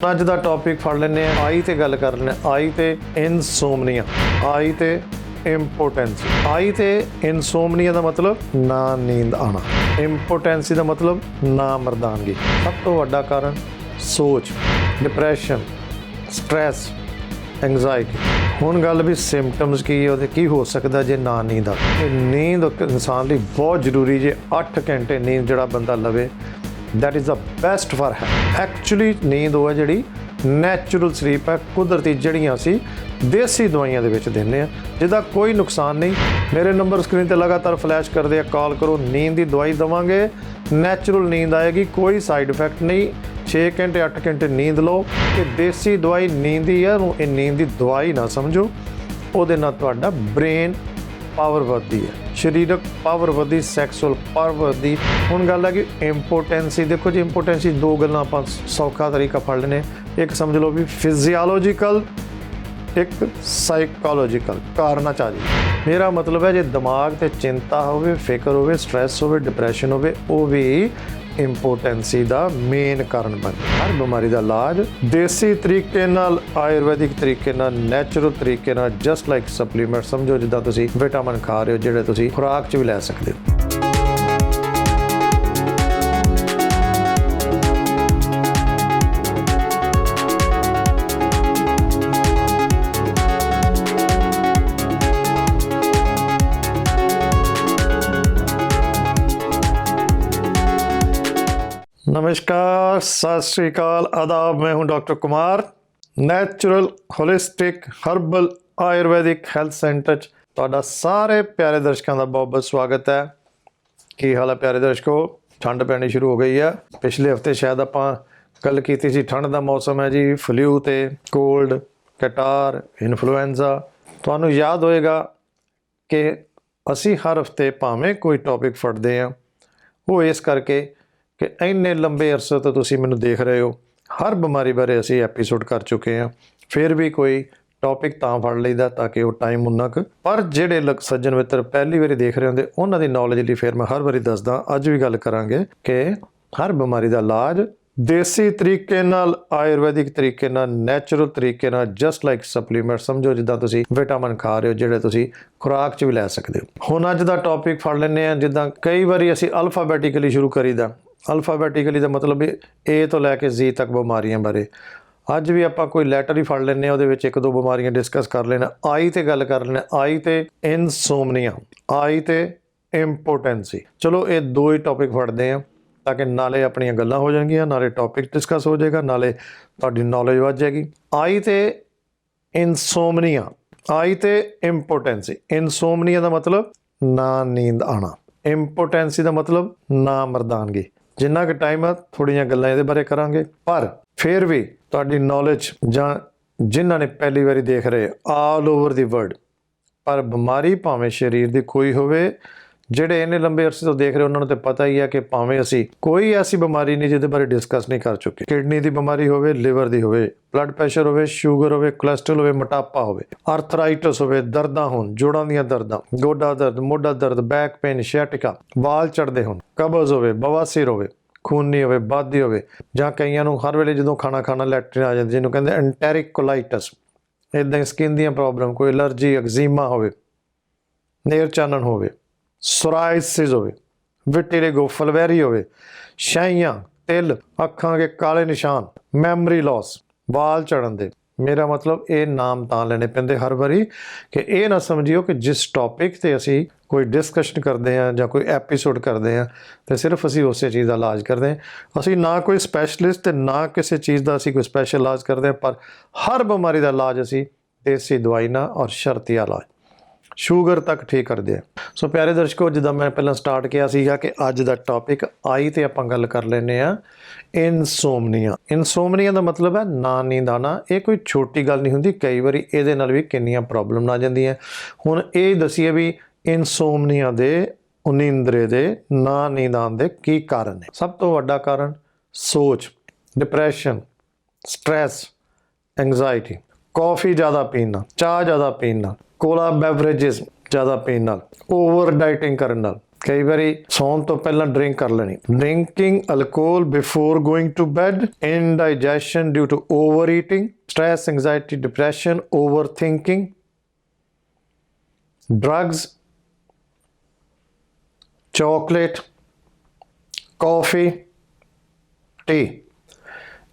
ਅੱਜ ਦਾ ਟੌਪਿਕ ਫੜ ਲੈਨੇ ਆ ਆਈ ਤੇ ਗੱਲ ਕਰ ਲੈਨੇ ਆ ਆਈ ਤੇ ਇਨਸੋਮਨੀਆ ਆਈ ਤੇ ਇੰਪੋਟੈਂਸ ਆਈ ਤੇ ਇਨਸੋਮਨੀਆ ਦਾ ਮਤਲਬ ਨਾ ਨੀਂਦ ਆਣਾ ਇੰਪੋਟੈਂਸੀ ਦਾ ਮਤਲਬ ਨਾ ਮਰਦਾਨਗੀ। ਸਭ ਤੋਂ ਵੱਡਾ ਕਾਰਨ ਸੋਚ ਡਿਪਰੈਸ਼ਨ ਸਟ੍ਰੈਸ ਐਂਜ਼ਾਇਟੀ ਹੁਣ ਗੱਲ ਵੀ ਸਿੰਪਟਮਸ ਕੀ ਹੈ, ਉਹਦੇ ਕੀ ਹੋ ਸਕਦਾ ਜੇ ਨਾ ਨੀਂਦ ਆ ਨੀਂਦ ਇੱਕ ਇਨਸਾਨ ਲਈ ਬਹੁਤ ਜ਼ਰੂਰੀ ਜੇ 8 ਘੰਟੇ ਨੀਂਦ ਜਿਹੜਾ ਬੰਦਾ ਲਵੇ that is the best for health actually ਨੀਂਦ ਉਹ ਹੈ ਜਿਹੜੀ ਨੈਚੁਰਲ ਸਲੀਪ ਹੈ, ਕੁਦਰਤੀ ਜਿਹੜੀਆਂ ਸੀ ਦੇਸੀ ਦਵਾਈਆਂ ਦੇ ਵਿੱਚ ਦਿੰਦੇ ਆ ਜਿਹਦਾ ਕੋਈ ਨੁਕਸਾਨ ਨਹੀਂ। ਮੇਰੇ ਨੰਬਰ ਸਕਰੀਨ ਤੇ ਲਗਾਤਾਰ ਫਲੈਸ਼ ਕਰਦੇ ਆ ਕਾਲ ਕਰੋ, ਨੀਂਦ ਦੀ ਦਵਾਈ ਦਵਾਂਗੇ। ਨੈਚੁਰਲ ਨੀਂਦ ਆਏਗੀ, ਕੋਈ ਸਾਈਡ ਇਫੈਕਟ ਨਹੀਂ। 6 ਘੰਟੇ 8 ਘੰਟੇ ਨੀਂਦ ਲਓ। ਕਿ ਦੇਸੀ ਦਵਾਈ ਨੀਂਦ ਦੀ ਹੈ ਉਹਨੂੰ ਇਹ ਨੀਂਦ ਦੀ ਦਵਾਈ ਨਾ ਸਮਝੋ। ਉਹਦੇ ਨਾਲ ਤੁਹਾਡਾ ਬ੍ਰੇਨ ਪਾਵਰ ਵੱਧਦੀ ਹੈ। ਸਰੀਰਕ ਪਾਵਰ ਵਧੀ ਸੈਕਸੁਅਲ ਪਾਵਰ ਵਧੀ। ਹੁਣ ਗੱਲ ਹੈ ਕਿ ਇੰਪੋਟੈਂਸੀ ਦੇਖੋ ਜੀ ਇੰਪੋਟੈਂਸੀ ਦੋ ਗੱਲਾਂ ਆਪਾਂ ਸੌਖਾ ਤਰੀਕਾ ਫੜ ਲੈਨੇ ਇੱਕ ਸਮਝ ਲਓ ਵੀ ਫਿਜ਼ੀਓਲੋਜੀਕਲ ਇੱਕ ਸਾਈਕੋਲੋਜੀਕਲ ਕਾਰਨਾਂ ਚ ਆ ਜੀ। ਮੇਰਾ ਮਤਲਬ ਹੈ ਜੇ ਦਿਮਾਗ ਤੇ ਚਿੰਤਾ ਹੋਵੇ, ਫਿਕਰ ਹੋਵੇ ਸਟ्रेस ਹੋਵੇ ਡਿਪਰੈਸ਼ਨ ਹੋਵੇ, ਉਹ ਵੀ ਇੰਪੋਟੈਂਸੀ ਦਾ ਮੇਨ ਕਾਰਨ ਬਣ ਹਰ ਬਿਮਾਰੀ ਦਾ ਇਲਾਜ ਦੇਸੀ ਤਰੀਕੇ ਨਾਲ, ਆਯੁਰਵੈਦਿਕ ਤਰੀਕੇ ਨਾਲ ਨੈਚੁਰਲ ਤਰੀਕੇ ਨਾਲ ਜਸਟ ਲਾਈਕ ਸਪਲੀਮੈਂਟ ਸਮਝੋ ਜਿੱਦਾਂ ਤੁਸੀਂ ਵਿਟਾਮਿਨ ਖਾ ਰਹੇ ਹੋ, ਜਿਹੜੇ ਤੁਸੀਂ ਖੁਰਾਕ 'ਚ ਵੀ ਲੈ ਸਕਦੇ ਹੋ। नमस्कार सत श्रीकाल आदाब मैं हूं doctor Kumar natural holistic herbal Ayurvedic health centre 'ਚ ਤੁਹਾਡਾ ਸਾਰੇ ਪਿਆਰੇ ਦਰਸ਼ਕਾਂ ਦਾ ਬਹੁਤ-ਬਹੁਤ ਸਵਾਗਤ ਹੈ ਕੀ ਹਾਲ ਹੈ ਪਿਆਰੇ ਦਰਸ਼ਕੋ ਠੰਡ ਪੈਣੀ ਸ਼ੁਰੂ ਹੋ ਗਈ ਹੈ ਪਿਛਲੇ ਹਫਤੇ ਸ਼ਾਇਦ ਆਪਾਂ ਗੱਲ ਕੀਤੀ ਸੀ ਠੰਡ ਦਾ ਮੌਸਮ ਹੈ ਜੀ ਫਲੂ ਤੇ ਕੋਲਡ ਕਟਾਰ ਇਨਫਲੂਐਂਜ਼ਾ ਤੁਹਾਨੂੰ ਯਾਦ ਹੋਏਗਾ ਕਿ ਅਸੀਂ ਹਰ ਹਫਤੇ ਭਾਵੇਂ ਕੋਈ ਟੌਪਿਕ ਫੜਦੇ ਹਾਂ ਉਹ ਇਸ ਕਰਕੇ ਕਿ ਇੰਨੇ ਲੰਬੇ ਅਰਸੇ ਤੋਂ ਤੁਸੀਂ ਮੈਨੂੰ ਦੇਖ ਰਹੇ ਹੋ, ਹਰ ਬਿਮਾਰੀ ਬਾਰੇ ਅਸੀਂ ਐਪੀਸੋਡ ਕਰ ਚੁੱਕੇ ਹਾਂ। ਫਿਰ ਵੀ ਕੋਈ ਟੌਪਿਕ ਤਾਂ ਫੜ ਲਈਦਾ ਤਾਂ ਕਿ ਉਹ ਟਾਈਮ ਉਨਾ ਕੁ ਪਰ ਜਿਹੜੇ ਲੋਕ ਸੱਜਣ ਮਿੱਤਰ ਪਹਿਲੀ ਵਾਰੀ ਦੇਖ ਰਹੇ ਹੁੰਦੇ, ਉਹਨਾਂ ਦੀ ਨੌਲੇਜ ਲਈ ਫਿਰ ਮੈਂ ਹਰ ਵਾਰੀ ਦੱਸਦਾ, ਅੱਜ ਵੀ ਗੱਲ ਕਰਾਂਗੇ ਕਿ ਹਰ ਬਿਮਾਰੀ ਦਾ ਇਲਾਜ ਦੇਸੀ ਤਰੀਕੇ ਨਾਲ, ਆਯੁਰਵੈਦਿਕ ਤਰੀਕੇ ਨਾਲ ਨੈਚੁਰਲ ਤਰੀਕੇ ਨਾਲ ਜਸਟ ਲਾਈਕ ਸਪਲੀਮੈਂਟ ਸਮਝੋ ਜਿੱਦਾਂ ਤੁਸੀਂ ਵਿਟਾਮਿਨ ਖਾ ਰਹੇ ਹੋ, ਜਿਹੜੇ ਤੁਸੀਂ ਖੁਰਾਕ 'ਚ ਵੀ ਲੈ ਸਕਦੇ ਹੋ। ਹੁਣ ਅੱਜ ਦਾ ਟੌਪਿਕ ਫੜ ਲੈਂਦੇ ਆ ਜਿੱਦਾਂ ਕਈ ਵਾਰੀ ਅਸੀਂ ਅਲਫਾਬੈਟਿਕਲੀ ਸ਼ੁਰੂ ਕਰੀਦਾ। ਅਲਫਾਬੈਟਿਕਲੀ ਦਾ ਮਤਲਬ ਏ ਤੋਂ ਲੈ ਕੇ Z ਤੱਕ ਬਿਮਾਰੀਆਂ ਬਾਰੇ। ਅੱਜ ਵੀ ਆਪਾਂ ਕੋਈ ਲੈਟਰ ਹੀ ਫੜ ਲੈਂਦੇ ਆ ਉਹਦੇ ਵਿੱਚ ਇੱਕ ਦੋ ਬਿਮਾਰੀਆਂ ਡਿਸਕਸ ਕਰ ਲੈਣਾ ਆਈ ਤੇ ਗੱਲ ਕਰ ਲੈਣਾ ਆਈ ਤੇ ਇਨਸੋਮਨੀਆ ਆਈ ਤੇ ਇੰਪੋਟੈਂਸੀ ਚਲੋ, ਇਹ ਦੋ ਹੀ ਟੌਪਿਕ ਫੜਦੇ ਆ ਤਾਂ ਕਿ ਨਾਲੇ ਆਪਣੀਆਂ ਗੱਲਾਂ ਹੋ ਜਾਣਗੀਆਂ, ਨਾਲੇ ਟੌਪਿਕ ਡਿਸਕਸ ਹੋ ਜਾਏਗਾ, ਨਾਲੇ ਤੁਹਾਡੀ ਨੌਲੇਜ ਵੱਧ ਜਾਏਗੀ। ਆਈ ਤੇ ਇਨਸੋਮਨੀਆ ਆਈ ਤੇ ਇੰਪੋਟੈਂਸੀ ਇਨਸੋਮਨੀਆ ਦਾ ਮਤਲਬ ਨਾ ਨੀਂਦ ਆਣਾ ਇੰਪੋਟੈਂਸੀ ਦਾ ਮਤਲਬ ਨਾ ਮਰਦਾਨਗੀ। ਜਿੰਨਾ ਕੁ ਟਾਈਮ ਆ ਥੋੜੀਆਂ ਗੱਲਾਂ ਇਹਦੇ ਬਾਰੇ ਕਰਾਂਗੇ। ਪਰ ਫਿਰ ਵੀ ਤੁਹਾਡੀ ਨੌਲੇਜ ਜਾਂ ਜਿਨ੍ਹਾਂ ਨੇ ਪਹਿਲੀ ਵਾਰੀ ਦੇਖ ਰਹੇ ਆਲ ਓਵਰ ਦੀ ਵਰਲਡ ਪਰ ਬਿਮਾਰੀ ਭਾਵੇਂ ਸਰੀਰ ਦੀ ਕੋਈ ਹੋਵੇ ਜਿਹੜੇ ਇੰਨੇ ਲੰਬੇ ਅਰਸੇ ਤੋਂ ਦੇਖ ਰਹੇ ਉਹਨਾਂ ਨੂੰ ਤੇ ਪਤਾ ਹੀ ਹੈ ਕਿ ਭਾਵੇਂ ਅਸੀਂ ਕੋਈ ਐਸੀ ਬਿਮਾਰੀ ਨਹੀਂ ਜਿਹਦੇ ਬਾਰੇ ਡਿਸਕਸ ਨਹੀਂ ਕਰ ਚੁੱਕੇ। ਕਿਡਨੀ ਦੀ ਬਿਮਾਰੀ ਹੋਵੇ ਲਿਵਰ ਦੀ ਹੋਵੇ ਬਲੱਡ ਪ੍ਰੈਸ਼ਰ ਹੋਵੇ ਸ਼ੂਗਰ ਹੋਵੇ ਕੋਲੇਸਟ੍ਰੋਲ ਹੋਵੇ, ਮੋਟਾਪਾ ਹੋਵੇ ਆਰਥਰਾਈਟਸ ਹੋਵੇ, ਦਰਦਾਂ ਹੋਣ, ਜੋੜਾਂ ਦੀਆਂ ਦਰਦਾਂ, ਗੋਡਾ ਦਰਦ, ਮੋਢਾ ਦਰਦ ਬੈਕ ਪੇਨ ਸ਼ੈਟਿਕਾ ਵਾਲ ਚੜਦੇ ਹੋਣ, ਕਬਜ਼ ਹੋਵੇ, ਬਵਾਸੀਰ ਹੋਵੇ, ਖੂਨੀ ਹੋਵੇ, ਬਾਦੀ ਹੋਵੇ, ਜਾਂ ਕਈਆਂ ਨੂੰ ਹਰ ਵੇਲੇ ਜਦੋਂ ਖਾਣਾ ਖਾਣਾ ਲੈਟਰਿਨ ਆ ਜਾਂਦੀ, ਜਿਹਨੂੰ ਕਹਿੰਦੇ ਐਂਟੈਰਿਕ ਕੋਲਾਈਟਸ ਇਦਾਂ ਸਕਿਨ ਦੀਆਂ ਪ੍ਰੋਬਲਮ ਕੋਈ ਅਲਰਜੀ ਐਗਜ਼ੀਮਾ ਹੋਵੇ, ਨੇਰ ਚਾਨਣ ਹੋਵੇ ਸੋਰਾਇਸਿਸ ਹੋਵੇ ਵਿਟਿਲਿਗੋ ਫਲਵੈਰੀ ਹੋਵੇ ਸ਼ਾਈਆਂ ਤਿਲ, ਅੱਖਾਂ ਦੇ ਕਾਲੇ ਨਿਸ਼ਾਨ, ਮੈਮਰੀ ਲਾਸ, ਵਾਲ ਚੜਨ ਦੇ। ਮੇਰਾ ਮਤਲਬ ਇਹ ਨਾਮ ਤਾਂ ਲੈਣੇ ਪੈਂਦੇ ਹਰ ਵਾਰੀ ਕਿ ਇਹ ਨਾ ਸਮਝਿਓ ਕਿ ਜਿਸ ਟੌਪਿਕ ਤੇ ਅਸੀਂ ਕੋਈ ਡਿਸਕਸ਼ਨ ਕਰਦੇ ਹਾਂ ਜਾਂ ਕੋਈ ਐਪੀਸੋਡ ਕਰਦੇ ਹਾਂ, ਤੇ ਸਿਰਫ ਅਸੀਂ ਉਸੇ ਚੀਜ਼ ਦਾ ਇਲਾਜ ਕਰਦੇ ਹਾਂ। ਅਸੀਂ ਨਾ ਕੋਈ ਸਪੈਸ਼ਲਿਸਟ ਤੇ ਨਾ ਕਿਸੇ ਚੀਜ਼ ਦਾ ਅਸੀਂ ਕੋਈ ਸਪੈਸ਼ਲ ਇਲਾਜ ਕਰਦੇ ਹਾਂ, ਪਰ ਹਰ ਬਿਮਾਰੀ ਦਾ ਇਲਾਜ ਅਸੀਂ ਦੇਸੀ ਦਵਾਈ ਨਾਲ ਔਰ ਸ਼ਰਤੀ ਇਲਾਜ। ਸ਼ੂਗਰ ਤੱਕ ਠੀਕ ਕਰਦੇ ਆ। ਸੋ ਪਿਆਰੇ ਦਰਸ਼ਕੋ, ਜਿੱਦਾਂ ਮੈਂ ਪਹਿਲਾਂ ਸਟਾਰਟ ਕੀਤਾ ਸੀਗਾ ਕਿ ਅੱਜ ਦਾ ਟੌਪਿਕ ਆਈ ਤੇ ਆਪਾਂ ਗੱਲ ਕਰ ਲੈਨੇ ਆ ਇਨਸੋਮਨੀਆ ਇਨਸੋਮਨੀਆ ਦਾ ਮਤਲਬ ਹੈ ਨਾ ਨੀਂਦ ਆਣਾ ਇਹ ਕੋਈ ਛੋਟੀ ਗੱਲ ਨਹੀਂ ਹੁੰਦੀ, ਕਈ ਵਾਰੀ ਇਹਦੇ ਨਾਲ ਵੀ ਕਿੰਨੀਆਂ ਪ੍ਰੋਬਲਮ ਆ ਜਾਂਦੀਆਂ। ਹੁਣ ਇਹ ਦਸੀਏ ਵੀ ਇਨਸੋਮਨੀਆ ਦੇ, ਉਨੀਂਦਰੇ ਦੇ ਨਾ ਨੀਂਦ ਆਉਣ ਦੇ ਕੀ ਕਾਰਨ ਨੇ? ਸਭ ਤੋਂ ਵੱਡਾ ਕਾਰਨ ਸੋਚ ਡਿਪਰੈਸ਼ਨ ਸਟ्रेस ਐਂਗਜ਼ਾਇਟੀ ਕਾਫੀ ਜ਼ਿਆਦਾ ਪੀਣ, ਚਾਹ ਜ਼ਿਆਦਾ ਪੀਣ ਕੋਲਾ ਬੈਵਰੇजेस ਜ਼ਿਆਦਾ ਪੀਣ ਨਾਲ ਓਵਰ ਡਾਈਟਿੰਗ ਕਰਨ ਨਾਲ। ਕਈ ਵਾਰੀ ਸੌਣ ਤੋਂ ਪਹਿਲਾਂ ਡਰਿੰਕ ਕਰ ਲੈਣੀ। Drinking alcohol before going to bed indigestion due to over eating stress anxiety depression over thinking drugs chocolate coffee tea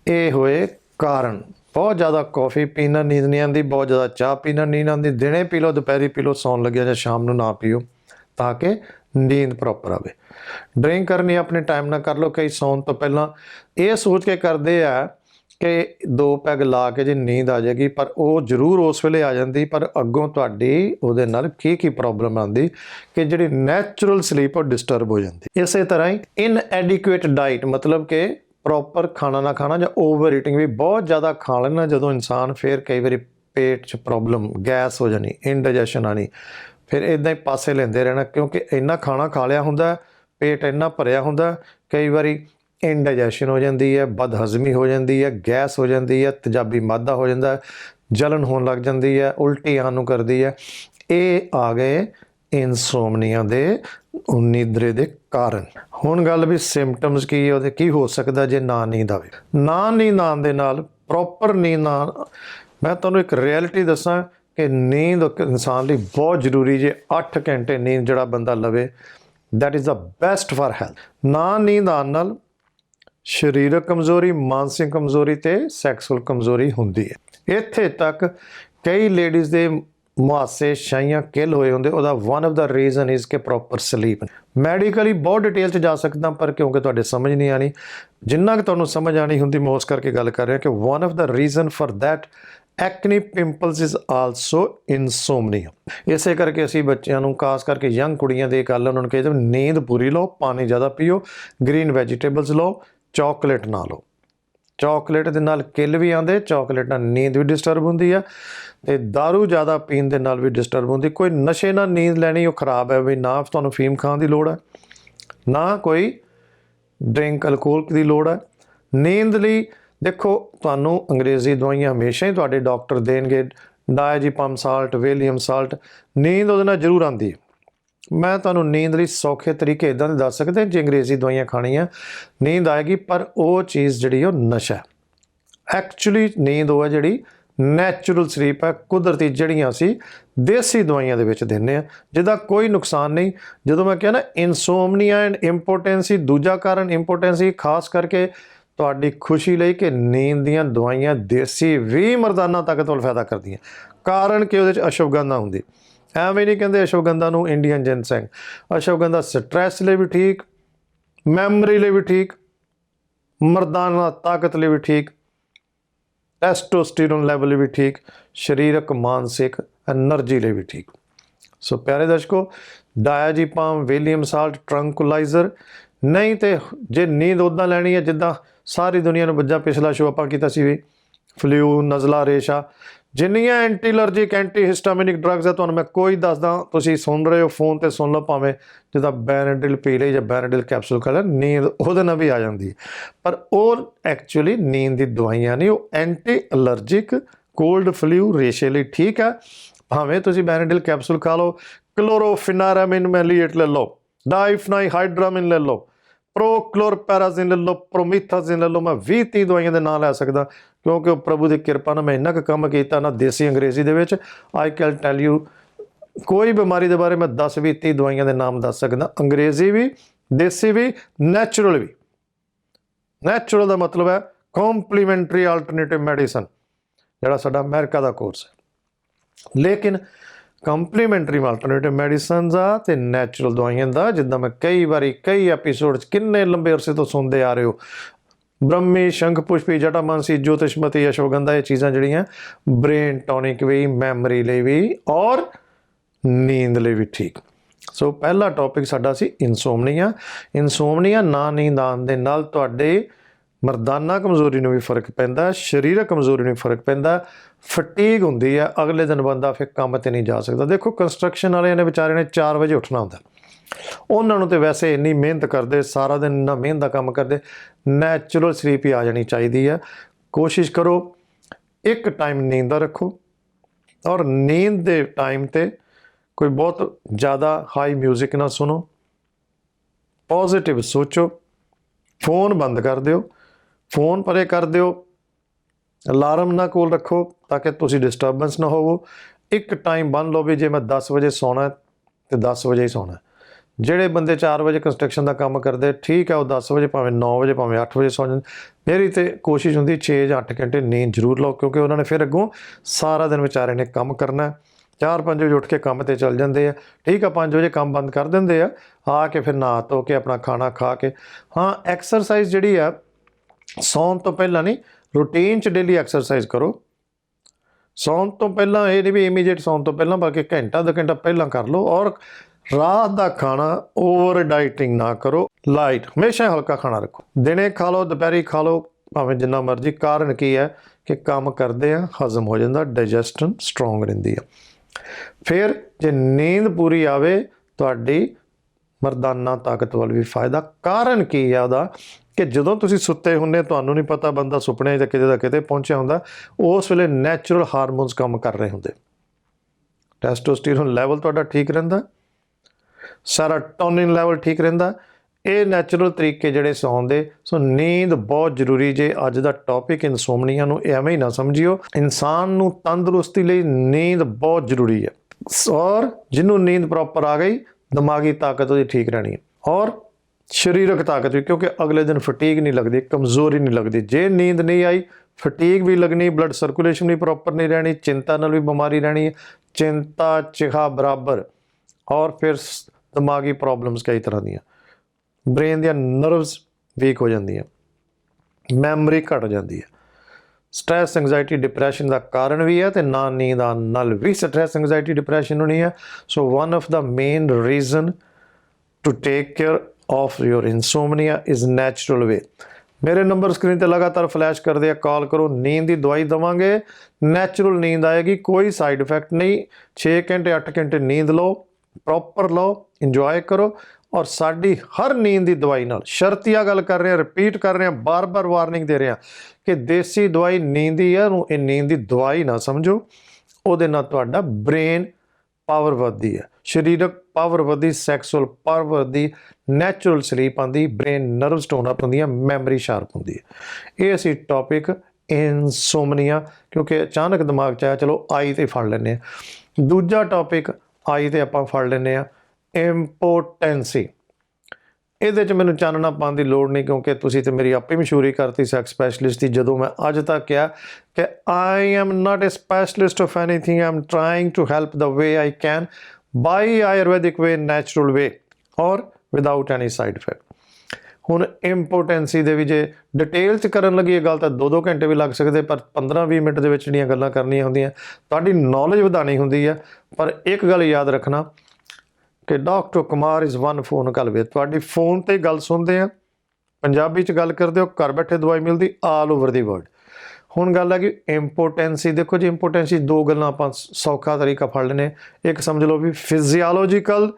ਇਹ ਹੋਏ ਕਾਰਨ। ਬਹੁਤ ਜ਼ਿਆਦਾ ਕਾਫੀ ਪੀਣਾ ਨੀਂਦ ਨਹੀਂ ਆਉਂਦੀ, ਬਹੁਤ ਜ਼ਿਆਦਾ ਚਾਹ ਪੀਣਾ ਨੀਂਦ ਆਉਂਦੀ, ਦਿਨੇ ਪੀ ਲਓ, ਦੁਪਹਿਰੀ ਪੀ ਲਓ, ਸੌਣ ਲੱਗਿਆ ਜਾਂ ਸ਼ਾਮ ਨੂੰ ਨਾ ਪੀਓ, ਤਾਂ ਕਿ ਨੀਂਦ ਪ੍ਰੋਪਰ ਆਵੇ। ਡਰਿੰਕ ਕਰਨੀ ਆਪਣੇ ਟਾਈਮ ਨਾਲ ਕਰ ਲਓ, ਕਈ ਸੌਣ ਤੋਂ ਪਹਿਲਾਂ ਇਹ ਸੋਚ ਕੇ ਕਰਦੇ ਆ ਕਿ ਦੋ ਪੈਗ ਲਾ ਕੇ ਜੇ ਨੀਂਦ ਆ ਜਾਏਗੀ, ਪਰ ਉਹ ਜ਼ਰੂਰ ਉਸ ਵੇਲੇ ਆ ਜਾਂਦੀ, ਪਰ ਅੱਗੋਂ ਤੁਹਾਡੀ ਉਹਦੇ ਨਾਲ ਕੀ ਕੀ ਪ੍ਰੋਬਲਮ ਆਉਂਦੀ ਕਿ ਜਿਹੜੀ ਨੈਚੁਰਲ ਸਲੀਪ ਉਹ ਡਿਸਟਰਬ ਹੋ ਜਾਂਦੀ। ਇਸੇ ਤਰ੍ਹਾਂ ਹੀ ਇਨਐਡਿਕੁਏਟ ਡਾਈਟ ਮਤਲਬ ਕਿ ਪ੍ਰੋਪਰ ਖਾਣਾ ਨਾ ਖਾਣਾ ਜਾਂ ਓਵਰ ਈਟਿੰਗ ਵੀ ਬਹੁਤ ਜ਼ਿਆਦਾ ਖਾ ਲੈਣਾ ਜਦੋਂ ਇਨਸਾਨ ਫੇਰ ਕਈ ਵਾਰੀ ਪੇਟ 'ਚ ਪ੍ਰੋਬਲਮ ਗੈਸ ਹੋ ਜਾਣੀ ਇਨਡਾਈਜੈਸ਼ਨ ਆਣੀ ਫਿਰ ਇਦਾਂ ਹੀ ਪਾਸੇ ਲੈਂਦੇ ਰਹਿਣਾ ਕਿਉਂਕਿ ਇੰਨਾ ਖਾਣਾ ਖਾ ਲਿਆ ਹੁੰਦਾ, ਪੇਟ ਇੰਨਾ ਭਰਿਆ ਹੁੰਦਾ, ਕਈ ਵਾਰੀ ਇਨਡਾਈਜੈਸ਼ਨ ਹੋ ਜਾਂਦੀ ਹੈ, ਬਦਹਜ਼ਮੀ ਹੋ ਜਾਂਦੀ ਹੈ, ਗੈਸ ਹੋ ਜਾਂਦੀ ਹੈ, ਤਜਾਬੀ ਮਾਦਾ ਹੋ ਜਾਂਦਾ ਜਲਨ ਹੋਣ ਲੱਗ ਜਾਂਦੀ ਹੈ, ਉਲਟੀ ਆਉਣ ਨੂੰ ਕਰਦੀ ਹੈ। ਇਹ ਆ ਗਏ ਇਨਸੋਮਨੀਆ ਦੇ ਨਿਦਰੇ ਦੇ ਕਾਰਨ। ਹੁਣ ਗੱਲ ਵੀ ਸਿੰਪਟਮਸ ਕੀ ਹੈ, ਉਹਦੇ ਕੀ ਹੋ ਸਕਦਾ ਜੇ ਨਾ ਨੀਂਦ ਆਵੇ। ਨਾ ਨੀਂਦ ਆਉਣ ਦੇ ਨਾਲ ਪ੍ਰੋਪਰ ਨੀਂਦ ਨਾ ਮੈਂ ਤੁਹਾਨੂੰ ਇੱਕ ਰਿਐਲਿਟੀ ਦੱਸਾਂ ਕਿ ਨੀਂਦ ਇਨਸਾਨ ਲਈ ਬਹੁਤ ਜ਼ਰੂਰੀ ਜੇ 8 ਘੰਟੇ ਨੀਂਦ ਜਿਹੜਾ ਬੰਦਾ ਲਵੇ that is the best for health ਨਾ ਨੀਂਦ ਆਉਣ ਨਾਲ ਸਰੀਰਕ ਕਮਜ਼ੋਰੀ, ਮਾਨਸਿਕ ਕਮਜ਼ੋਰੀ ਤੇ ਸੈਕਸੁਅਲ ਕਮਜ਼ੋਰੀ ਹੁੰਦੀ ਹੈ। ਇੱਥੇ ਤੱਕ ਕਈ ਲੇਡੀਜ਼ ਦੇ ਮੁਹਾਸੇ ਸ਼ਾਈਆਂ ਕਿਲ ਹੋਏ ਹੁੰਦੇ, ਉਹਦਾ one of the reason is ਕਿ ਪ੍ਰੋਪਰ ਸਲੀਪ ਮੈਡੀਕਲੀ ਬਹੁਤ ਡਿਟੇਲ ਚ ਜਾ ਸਕਦਾ, ਪਰ ਕਿਉਂਕਿ ਤੁਹਾਡੇ ਸਮਝ ਨਹੀਂ ਆਣੀ ਜਿੰਨਾ ਕਿ ਤੁਹਾਨੂੰ ਸਮਝ ਆਣੀ ਹੁੰਦੀ, ਮੈਂ ਉਸ ਕਰਕੇ ਗੱਲ ਕਰ ਰਿਹਾ ਕਿ one of the reason for that acne pimples is also insomnia ਇਸੇ ਕਰਕੇ ਅਸੀਂ ਬੱਚਿਆਂ ਨੂੰ, ਖਾਸ ਕਰਕੇ ਯੰਗ ਕੁੜੀਆਂ ਦੇ ਗੱਲ ਉਹਨਾਂ ਨੂੰ ਕਹਿੰਦੇ ਨੀਂਦ ਪੂਰੀ ਲਓ, ਪਾਣੀ ਜ਼ਿਆਦਾ ਪੀਓ ਗ੍ਰੀਨ ਵੈਜੀਟੇਬਲਸ ਲਓ ਚਾਕਲੇਟ ਨਾ ਲਓ। ਚਾਕਲੇਟ ਦੇ ਨਾਲ ਕਿਲ ਵੀ ਆਉਂਦੇ ਚਾਕਲੇਟ ਨਾਲ ਨੀਂਦ ਵੀ ਡਿਸਟਰਬ ਹੁੰਦੀ ਆ। ਤੇ दारू ਜ਼ਿਆਦਾ ਪੀਣ ਦੇ ਨਾਲ ਵੀ ਡਿਸਟਰਬ ਹੁੰਦੀ ਕੋਈ ਨਸ਼ੇ ਨਾਲ ਨੀਂਦ ਲੈਣੀ ਉਹ ਖਰਾਬ ਹੈ ਵੀ ਨਾ ਤੁਹਾਨੂੰ ਫੀਮ ਖਾਣ ਦੀ ਲੋੜ ਹੈ ਨਾ ਕੋਈ ਡਰਿੰਕ ਅਲਕੋਹਲ ਦੀ ਲੋੜ ਹੈ ਨੀਂਦ ਲਈ ਦੇਖੋ ਤੁਹਾਨੂੰ ਅੰਗਰੇਜ਼ੀ ਦਵਾਈਆਂ ਹਮੇਸ਼ਾ ਹੀ ਤੁਹਾਡੇ ਡਾਕਟਰ ਦੇਣਗੇ ਡਾਇਜੀਪਮ ਸਾਲਟ ਵੇਲੀਅਮ ਸਾਲਟ ਨੀਂਦ ਉਹਦੇ ਨਾਲ ਜ਼ਰੂਰ ਆਉਂਦੀ ਹੈ ਮੈਂ ਤੁਹਾਨੂੰ ਨੀਂਦ ਲਈ ਸੌਖੇ ਤਰੀਕੇ ਇਦਾਂ ਦੇ ਦੱਸ ਸਕਦਾ ਜੇ ਅੰਗਰੇਜ਼ੀ ਦਵਾਈਆਂ ਖਾਣੀਆਂ ਨੀਂਦ ਆਏਗੀ ਪਰ ਉਹ ਚੀਜ਼ ਜਿਹੜੀ ਉਹ ਨਸ਼ਾ ਹੈ ਐਕਚੁਅਲੀ ਨੀਂਦ ਉਹ ਹੈ ਜਿਹੜੀ ਨੈਚੁਰਲ ਸਲੀਪ ਹੈ, ਕੁਦਰਤੀ ਜਿਹੜੀਆਂ ਅਸੀਂ ਦੇਸੀ ਦਵਾਈਆਂ ਦੇ ਵਿੱਚ ਦਿੰਨੇ ਆ ਜਿਹਦਾ ਕੋਈ ਨੁਕਸਾਨ ਨਹੀਂ। ਜਦੋਂ ਮੈਂ ਕਿਹਾ ਨਾ ਇਨਸੋਮਨੀਆ ਐਂਡ ਇੰਪੋਟੈਂਸੀ ਦੂਜਾ ਕਾਰਨ ਇੰਪੋਟੈਂਸੀ ਖਾਸ ਕਰਕੇ ਤੁਹਾਡੀ ਖੁਸ਼ੀ ਲਈ ਕਿ ਨੀਂਦ ਦੀਆਂ ਦਵਾਈਆਂ ਦੇਸੀ ਵੀ ਮਰਦਾਨਾ ਤਾਕਤ ਵੱਲ ਫਾਇਦਾ ਕਰਦੀਆਂ। ਕਾਰਨ ਕਿ ਉਹਦੇ ਚ ਅਸ਼ਵਗੰਧਾ ਹੁੰਦੀ। ਐਵੇਂ ਨਹੀਂ ਕਹਿੰਦੇ ਅਸ਼ਵਗੰਧਾ ਨੂੰ ਇੰਡੀਅਨ ਜਿੰਸੈਂਗ ਅਸ਼ਵਗੰਧਾ ਸਟ੍ਰੈਸ ਲਈ ਵੀ ਠੀਕ ਮੈਮਰੀ ਲਈ ਵੀ ਠੀਕ, ਮਰਦਾਨਾ ਤਾਕਤ ਲਈ ਵੀ ਠੀਕ ਐਸਟੋਸਟੀਰੋਨ ਲੈਵਲ ਵੀ ਠੀਕ, ਸਰੀਰਕ, ਮਾਨਸਿਕ એનર્ਜੀ ਲਈ ਵੀ ਠੀਕ। ਸੋ ਪਿਆਰੇ ਦਰਸ਼ਕੋ ਡਾਇਆਜੀਪਾਮ ਵੈਲੀਅਮ ਸਾਲਟ ਟ੍ਰੰਕੁਲਾਈਜ਼ਰ ਨਹੀਂ ਤੇ ਜੇ ਨੀਂਦ ਉਦਾਂ ਲੈਣੀ ਹੈ, ਜਿੱਦਾਂ ਸਾਰੀ ਦੁਨੀਆ ਨੂੰ ਬੱਜਾ ਪਿਛਲਾ ਸ਼ੋਅ ਆਪਾਂ ਕੀਤਾ ਸੀ ਵੀ ਫਲੂ ਨਜ਼ਲਾ, ਰੇਸ਼ਾ ਜਿੰਨੀਆਂ anti allergic anti histaminic drugs ਹੈ ਤੁਹਾਨੂੰ ਮੈਂ ਕੋਈ ਦੱਸਦਾ, ਤੁਸੀਂ ਸੁਣ ਰਹੇ ਹੋ, ਫੋਨ ਤੇ ਸੁਣ ਲਓ ਭਾਵੇਂ ਜਿੱਦਾਂ ਬੈਨਡਿਲ ਪੀ ਲਈ ਜਾਂ ਬੈਨਡਿਲ ਕੈਪਸੂਲ ਖਾ ਲੈ, ਨੀਂਦ ਉਹਦੇ ਨਾਲ ਵੀ ਆ ਜਾਂਦੀ ਹੈ। ਪਰ ਉਹ ਐਕਚੁਅਲੀ ਨੀਂਦ ਦੀ ਦਵਾਈਆਂ ਨਹੀਂ, ਉਹ ਐਂਟੀ ਅਲਰਜੀਕ ਕੋਲਡ ਫਲੂ ਰੇਸ਼ੇ ਲਈ ਠੀਕ ਹੈ। ਭਾਵੇਂ ਤੁਸੀਂ ਬੈਨਡਿਲ ਕੈਪਸੂਲ ਖਾ ਲਓ, ਕਲੋਰੋਫਿਨਾਰਾਮਿਨ ਮੈਲੀਏਟ ਲੈ ਲਓ ਡਾਈਫਨਾਈਹਾਈਡਰਾਮਿਨ ਲੈ ਲਓ, ਪ੍ਰੋਕਲੋਰਪੈਰਾਜ਼ਿਨ ਲੈ ਲਓ, ਪ੍ਰੋਮੀਥਾਜ਼ਿਨ ਲੈ ਲਓ, ਮੈਂ 20 30 ਦਵਾਈਆਂ ਦੇ ਨਾਂ ਲੈ ਸਕਦਾ। ਕਿਉਂਕਿ ਉਹ ਪ੍ਰਭੂ ਦੀ ਕਿਰਪਾ ਨਾਲ ਮੈਂ ਇੰਨਾ ਕੁ ਕੰਮ ਕੀਤਾ ਨਾ ਦੇਸੀ ਅੰਗਰੇਜ਼ੀ ਦੇ ਵਿੱਚ। ਆਈ ਕੈਨ ਟੈਲ ਯੂ ਕੋਈ ਬਿਮਾਰੀ ਦੇ ਬਾਰੇ ਮੈਂ 10 ਵੀ 30 ਦਵਾਈਆਂ ਦੇ ਨਾਮ ਦੱਸ ਸਕਦਾ। ਅੰਗਰੇਜ਼ੀ ਵੀ, ਦੇਸੀ ਵੀ ਨੈਚੁਰਲ ਵੀ। ਨੈਚੁਰਲ ਦਾ ਮਤਲਬ ਹੈ ਕੰਪਲੀਮੈਂਟਰੀ ਆਲਟਰਨੇਟਿਵ ਮੈਡੀਸਨ ਜਿਹੜਾ ਸਾਡਾ ਅਮਰੀਕਾ ਦਾ ਕੋਰਸ ਹੈ। ਲੇਕਿਨ ਕੰਪਲੀਮੈਂਟਰੀ ਆਲਟਰਨੇਟਿਵ ਮੈਡੀਸਨਸ ਆ ਤੇ ਨੈਚੁਰਲ ਦਵਾਈਆਂ ਦਾ, ਜਿੱਦਾਂ ਮੈਂ ਕਈ ਵਾਰੀ ਕਈ ਐਪੀਸੋਡ ਚ ਕਿੰਨੇ ਲੰਬੇ ਅਰਸੇ ਤੋਂ ਸੁਣਦੇ ਆ ਰਹੇ ਹੋ। ਬ੍ਰਹਮੀ ਸ਼ੰਖ ਪੁਸ਼ਪੀ ਜਟਾਮਾਨਸੀ ਜੋਤਿਸ਼ਮਤੀ ਅਸ਼ਵਗੰਧਾ ਇਹ ਚੀਜ਼ਾਂ ਜਿਹੜੀਆਂ ਬ੍ਰੇਨ ਟੌਨਿਕ ਵੀ ਮੈਮਰੀ ਲਈ ਵੀ ਔਰ ਨੀਂਦ ਲਈ ਵੀ ਠੀਕ। ਸੋ ਪਹਿਲਾ ਟੌਪਿਕ ਸਾਡਾ ਸੀ ਇਨਸੋਮਨੀਆ ਇਨਸੋਮਨੀਆ ਨਾ ਨੀਂਦ ਆਉਣ ਦੇ ਨਾਲ ਤੁਹਾਡੇ ਮਰਦਾਨਾ ਕਮਜ਼ੋਰੀ ਨੂੰ ਵੀ ਫ਼ਰਕ ਪੈਂਦਾ, ਸਰੀਰਕ ਕਮਜ਼ੋਰੀ ਨੂੰ ਵੀ ਫ਼ਰਕ ਪੈਂਦਾ ਫਟੀਗ ਹੁੰਦੀ ਹੈ ਅਗਲੇ ਦਿਨ ਬੰਦਾ ਫਿਰ ਕੰਮ ਤੇ ਨਹੀਂ ਜਾ ਸਕਦਾ। ਦੇਖੋ ਕੰਸਟਰਕਸ਼ਨ ਵਾਲਿਆਂ ਨੇ ਵਿਚਾਰੇ ਨੇ 4 ਵਜੇ ਉੱਠਣਾ ਹੁੰਦਾ। ਉਹਨਾਂ ਨੂੰ ਤੇ ਵੈਸੇ ਇੰਨੀ ਮਿਹਨਤ ਕਰਦੇ ਸਾਰਾ ਦਿਨ ਇੰਨਾ ਮਿਹਨਤ ਦਾ ਕੰਮ ਕਰਦੇ ਨੈਚੁਰਲ ਸਲੀਪ ਹੀ ਆ ਜਾਣੀ ਚਾਹੀਦੀ ਹੈ ਕੋਸ਼ਿਸ਼ ਕਰੋ ਇੱਕ ਟਾਈਮ ਨੀਂਦ ਦਾ ਰੱਖੋ ਔਰ ਨੀਂਦ ਦੇ ਟਾਈਮ ਤੇ ਕੋਈ ਬਹੁਤ ਜ਼ਿਆਦਾ ਹਾਈ 뮤직 ਨਾ ਸੁਣੋ। ਪੋਜ਼ਿਟਿਵ ਸੋਚੋ ਫੋਨ ਬੰਦ ਕਰ ਦਿਓ ਫੋਨ ਪਰੇ ਕਰ ਦਿਓ ਅਲਾਰਮ ਨਾ ਕੋਲ ਰੱਖੋ ਤਾਂ ਕਿ ਤੁਸੀਂ ਡਿਸਟਰਬੈਂਸ ਨਾ ਹੋਵੋ। ਇੱਕ ਟਾਈਮ ਬੰਨ ਲਓ ਵੀ ਜੇ ਮੈਂ 10 ਵਜੇ ਸੌਣਾ ਹੈ, ਤੇ 10 ਵਜੇ ਹੀ ਸੌਣਾ ਜਿਹੜੇ ਬੰਦੇ 4 ਵਜੇ ਕੰਸਟਰਕਸ਼ਨ ਦਾ ਕੰਮ ਕਰਦੇ, ਠੀਕ ਹੈ ਉਹ 10 ਵਜੇ ਭਾਵੇਂ 9 ਵਜੇ, ਭਾਵੇਂ 8 ਵਜੇ ਸੌਂ ਜਾਣ ਮੇਰੀ ਤੇ ਕੋਸ਼ਿਸ਼ ਹੁੰਦੀ 6 ਜਾਂ 8 ਘੰਟੇ ਨੀਂਦ ਜ਼ਰੂਰ ਲਓ, ਕਿਉਂਕਿ ਉਹਨਾਂ ਨੇ ਫਿਰ ਅੱਗੋਂ ਸਾਰਾ ਦਿਨ ਵਿਚਾਰੇ ਨੇ ਕੰਮ ਕਰਨਾ ਹੈ। ਚਾਰ ਪੰਜ ਵਜੇ ਉੱਠ ਕੇ ਕੰਮ ਤੇ ਚੱਲ ਜਾਂਦੇ ਆ। ਠੀਕ ਆ 5 ਵਜੇ ਕੰਮ ਬੰਦ ਕਰ ਦਿੰਦੇ ਆ ਆ ਕੇ ਫਿਰ ਨਹਾ ਧੋ ਕੇ, ਆਪਣਾ ਖਾਣਾ ਖਾ ਕੇ। ਹਾਂ ਐਕਸਰਸਾਈਜ਼ ਜਿਹੜੀ ਆ, ਸੌਣ ਤੋਂ ਪਹਿਲਾਂ ਨਹੀਂ ਰੂਟੀਨ ਚ ਡੇਲੀ ਐਕਸਰਸਾਈਜ਼ ਕਰੋ। ਸੌਣ ਤੋਂ ਪਹਿਲਾਂ ਇਹ ਨਹੀਂ ਵੀ ਇਮੀਡੀਏਟ ਸੌਣ ਤੋਂ ਪਹਿਲਾਂ ਬਲਕਿ ਘੰਟਾ ਦੋ ਘੰਟਾ ਪਹਿਲਾਂ ਕਰ ਲਓ। ਔਰ ਰਾਤ ਦਾ ਖਾਣਾ ਓਵਰ ਡਾਈਟਿੰਗ ਨਾ ਕਰੋ ਲਾਈਟ ਹਮੇਸ਼ਾ ਹਲਕਾ ਖਾਣਾ ਰੱਖੋ। ਦਿਨੇ ਖਾ ਲਓ, ਦੁਪਹਿਰੀ ਖਾ ਲਓ, ਭਾਵੇਂ ਜਿੰਨਾ ਮਰਜ਼ੀ। ਕਾਰਨ ਕੀ ਹੈ ਕਿ ਕੰਮ ਕਰਦੇ ਆ, ਹਜ਼ਮ ਹੋ ਜਾਂਦਾ ਡਾਈਜੈਸਸ਼ਨ ਸਟਰੋਂਗ ਰਹਿੰਦੀ ਆ। ਫਿਰ ਜੇ ਨੀਂਦ ਪੂਰੀ ਆਵੇ, ਤੁਹਾਡੀ ਮਰਦਾਨਾ ਤਾਕਤ ਵੱਲ ਵੀ ਫਾਇਦਾ। ਕਾਰਨ ਕੀ ਆ ਉਹਦਾ? ਕਿ ਜਦੋਂ ਤੁਸੀਂ ਸੁੱਤੇ ਹੁੰਨੇ, ਤੁਹਾਨੂੰ ਨਹੀਂ ਪਤਾ ਬੰਦਾ ਸੁਪਨੇ 'ਚ ਕਿਤੇ ਦਾ ਕਿਤੇ ਪਹੁੰਚਿਆ ਹੁੰਦਾ, ਉਸ ਵੇਲੇ ਨੈਚੁਰਲ ਹਾਰਮੋਨਸ ਕੰਮ ਕਰ ਰਹੇ ਹੁੰਦੇ। ਟੈਸਟੋਸਟੀਰੋਨ ਲੈਵਲ ਤੁਹਾਡਾ ਠੀਕ ਰਹਿੰਦਾ ਸਾਰਾ ਟੋਨਿਨ ਲੈਵਲ ਠੀਕ ਰਹਿੰਦਾ। ਇਹ ਨੈਚੁਰਲ ਤਰੀਕੇ ਜਿਹੜੇ ਸੌਣ ਦੇ ਸੋ ਨੀਂਦ ਬਹੁਤ ਜ਼ਰੂਰੀ ਜੇ ਅੱਜ ਦਾ ਟੌਪਿਕ ਇਨਸੋਮਨੀਆ ਨੂੰ ਐਵੇਂ ਹੀ ਨਾ ਸਮਝਿਓ। ਇਨਸਾਨ ਨੂੰ ਤੰਦਰੁਸਤੀ ਲਈ ਨੀਂਦ ਬਹੁਤ ਜ਼ਰੂਰੀ ਹੈ। ਔਰ ਜਿਹਨੂੰ ਨੀਂਦ ਪ੍ਰੋਪਰ ਆ ਗਈ, ਦਿਮਾਗੀ ਤਾਕਤ ਉਹਦੀ ਠੀਕ ਰਹਿਣੀ ਹੈ। ਔਰ ਸਰੀਰਕ ਤਾਕਤ ਵੀ, ਕਿਉਂਕਿ ਅਗਲੇ ਦਿਨ ਫਟੀਗ ਨਹੀਂ ਲੱਗਦੀ, ਕਮਜ਼ੋਰੀ ਨਹੀਂ ਲੱਗਦੀ। ਜੇ ਨੀਂਦ ਨਹੀਂ ਆਈ ਫਟੀਗ ਵੀ ਲੱਗਣੀ ਬਲੱਡ ਸਰਕੂਲੇਸ਼ਨ ਵੀ ਪ੍ਰੋਪਰ ਨਹੀਂ ਰਹਿਣੀ, ਚਿੰਤਾ ਨਾਲ ਵੀ ਬਿਮਾਰੀ ਰਹਿਣੀ ਹੈ, ਚਿੰਤਾ, ਚਿਹਾ ਬਰਾਬਰ। ਔਰ ਫਿਰ ਸ- ਦਿਮਾਗੀ ਪ੍ਰੋਬਲਮਸ ਕਈ ਤਰ੍ਹਾਂ ਦੀਆਂ। ਬ੍ਰੇਨ ਦੀਆਂ ਨਰਵਸ ਵੀਕ ਹੋ ਜਾਂਦੀਆਂ। ਮੈਮਰੀ ਘਟ ਜਾਂਦੀ ਹੈ। ਸਟ੍ਰੈਸ ਐਂਗਜ਼ਾਇਟੀ ਡਿਪਰੈਸ਼ਨ ਦਾ ਕਾਰਨ ਵੀ ਹੈ ਤੇ ਨਾ ਨੀਂਦ ਆਉਣ ਨਾਲ ਵੀ ਸਟ੍ਰੈਸ ਐਂਗਜ਼ਾਇਟੀ ਡਿਪਰੈਸ਼ਨ ਹੋਣੀ ਹੈ। So one of the main reason to take care of your insomnia is natural way ਮੇਰੇ ਨੰਬਰ ਸਕਰੀਨ ਤੇ ਲਗਾਤਾਰ ਫਲੈਸ਼ ਕਰਦੇ ਆ ਕਾਲ ਕਰੋ, ਨੀਂਦ ਦੀ ਦਵਾਈ ਦਵਾਂਗੇ। ਨੈਚੁਰਲ ਨੀਂਦ ਆਏਗੀ, ਕੋਈ ਸਾਈਡ ਇਫੈਕਟ ਨਹੀਂ। 6 ਘੰਟੇ 8 ਘੰਟੇ ਨੀਂਦ ਲਓ। ਪ੍ਰੋਪਰ ਲਓ ਇੰਜੋਏ ਕਰੋ ਔਰ ਸਾਡੀ ਹਰ ਨੀਂਦ ਦੀ ਦਵਾਈ ਨਾਲ ਸ਼ਰਤੀਆ ਗੱਲ ਕਰ ਰਹੇ ਹਾਂ ਰਿਪੀਟ ਕਰ ਰਹੇ ਹਾਂ, ਬਾਰ-ਬਾਰ ਵਾਰਨਿੰਗ ਦੇ ਰਹੇ ਹਾਂ ਕਿ ਦੇਸੀ ਦਵਾਈ ਨੀਂਦ ਦੀ ਹੈ ਨੂੰ ਇਹ ਨੀਂਦ ਦੀ ਦਵਾਈ ਨਾ ਸਮਝੋ, ਉਹਦੇ ਨਾਲ ਤੁਹਾਡਾ ਬ੍ਰੇਨ ਪਾਵਰ ਵੱਧਦੀ ਹੈ ਸਰੀਰਕ ਪਾਵਰ ਵੱਧਦੀ ਸੈਕਸੁਅਲ ਪਾਵਰ ਵੱਧਦੀ ਨੈਚੁਰਲ ਸਲੀਪ ਆਉਂਦੀ ਬ੍ਰੇਨ ਨਰਵ ਸਟੋਨ ਅਪ ਹੈ ਮੈਮਰੀ ਸ਼ਾਰਪ ਹੁੰਦੀ ਹੈ ਇਹ ਅਸੀਂ ਟੌਪਿਕ ਇਨਸੋਮਨੀਆ ਕਿਉਂਕਿ ਅਚਾਨਕ ਦਿਮਾਗ 'ਚ ਆਇਆ, ਚਲੋ ਆਈ ਤੇ ਫੜ ਲੈਂਦੇ ਆ ਦੂਜਾ ਟੌਪਿਕ ਆਈ ਤੇ ਆਪਾਂ ਫੜ ਲੈਂਦੇ ਆ ਇੰਪੋਰਟੈਂਸੀ। ਇਹਦੇ 'ਚ ਮੈਨੂੰ ਚਾਨਣਾ ਪਾਉਣ ਦੀ ਲੋੜ ਨਹੀਂ ਕਿਉਂਕਿ ਤੁਸੀਂ ਤੇ ਮੇਰੀ ਆਪੇ ਮਸ਼ਹੂਰੀ ਕਰਤੀ ਸੈਕਸ ਸਪੈਸ਼ਲਿਸਟ ਦੀ, ਜਦੋਂ ਮੈਂ ਅੱਜ ਤੱਕ ਕਿਹਾ ਕਿ I am not a specialist of anything I am trying to help the way I can by Ayurvedic way natural way or without any side effect ਹੁਣ ਇੰਪੋਰਟੈਂਸੀ ਦੇ ਵੀ ਜੇ ਡਿਟੇਲ ਚ ਕਰਨ ਲੱਗੀ ਇਹ ਗੱਲ ਤਾਂ 2-2 ਘੰਟੇ ਵੀ ਲੱਗ ਸਕਦੇ, ਪਰ 15-20 ਮਿੰਟ ਦੇ ਵਿੱਚ ਜਿਹੜੀਆਂ ਗੱਲਾਂ ਕਰਨੀਆਂ ਹੁੰਦੀਆਂ, ਤੁਹਾਡੀ ਨੌਲੇਜ ਵਧਾਣੀ ਹੁੰਦੀ ਹੈ ਪਰ ਇੱਕ ਗੱਲ ਯਾਦ ਰੱਖਣਾ ਕਿ doctor Kumar is one phone call away ਤੁਹਾਡੀ ਫੋਨ ਤੇ ਗੱਲ ਸੁਣਦੇ ਆ, ਪੰਜਾਬੀ ਚ ਗੱਲ ਕਰਦੇ ਹੋ, ਘਰ ਬੈਠੇ ਦਵਾਈ ਮਿਲਦੀ ਆਲ ਓਵਰ ਦੀ ਵਰਲਡ ਹੁਣ ਗੱਲ ਹੈ ਕਿ ਇੰਪੋਟੈਂਸੀ ਦੇਖੋ ਜੀ ਇੰਪੋਰਟੈਂਸੀ ਦੋ ਗੱਲਾਂ ਆਪਾਂ ਸੌਖਾ ਤਰੀਕਾ ਫੜ ਲੈਨੇ ਇੱਕ ਸਮਝ ਲਓ ਵੀ ਫਿਜ਼ੀਓਲੋਜੀਕਲ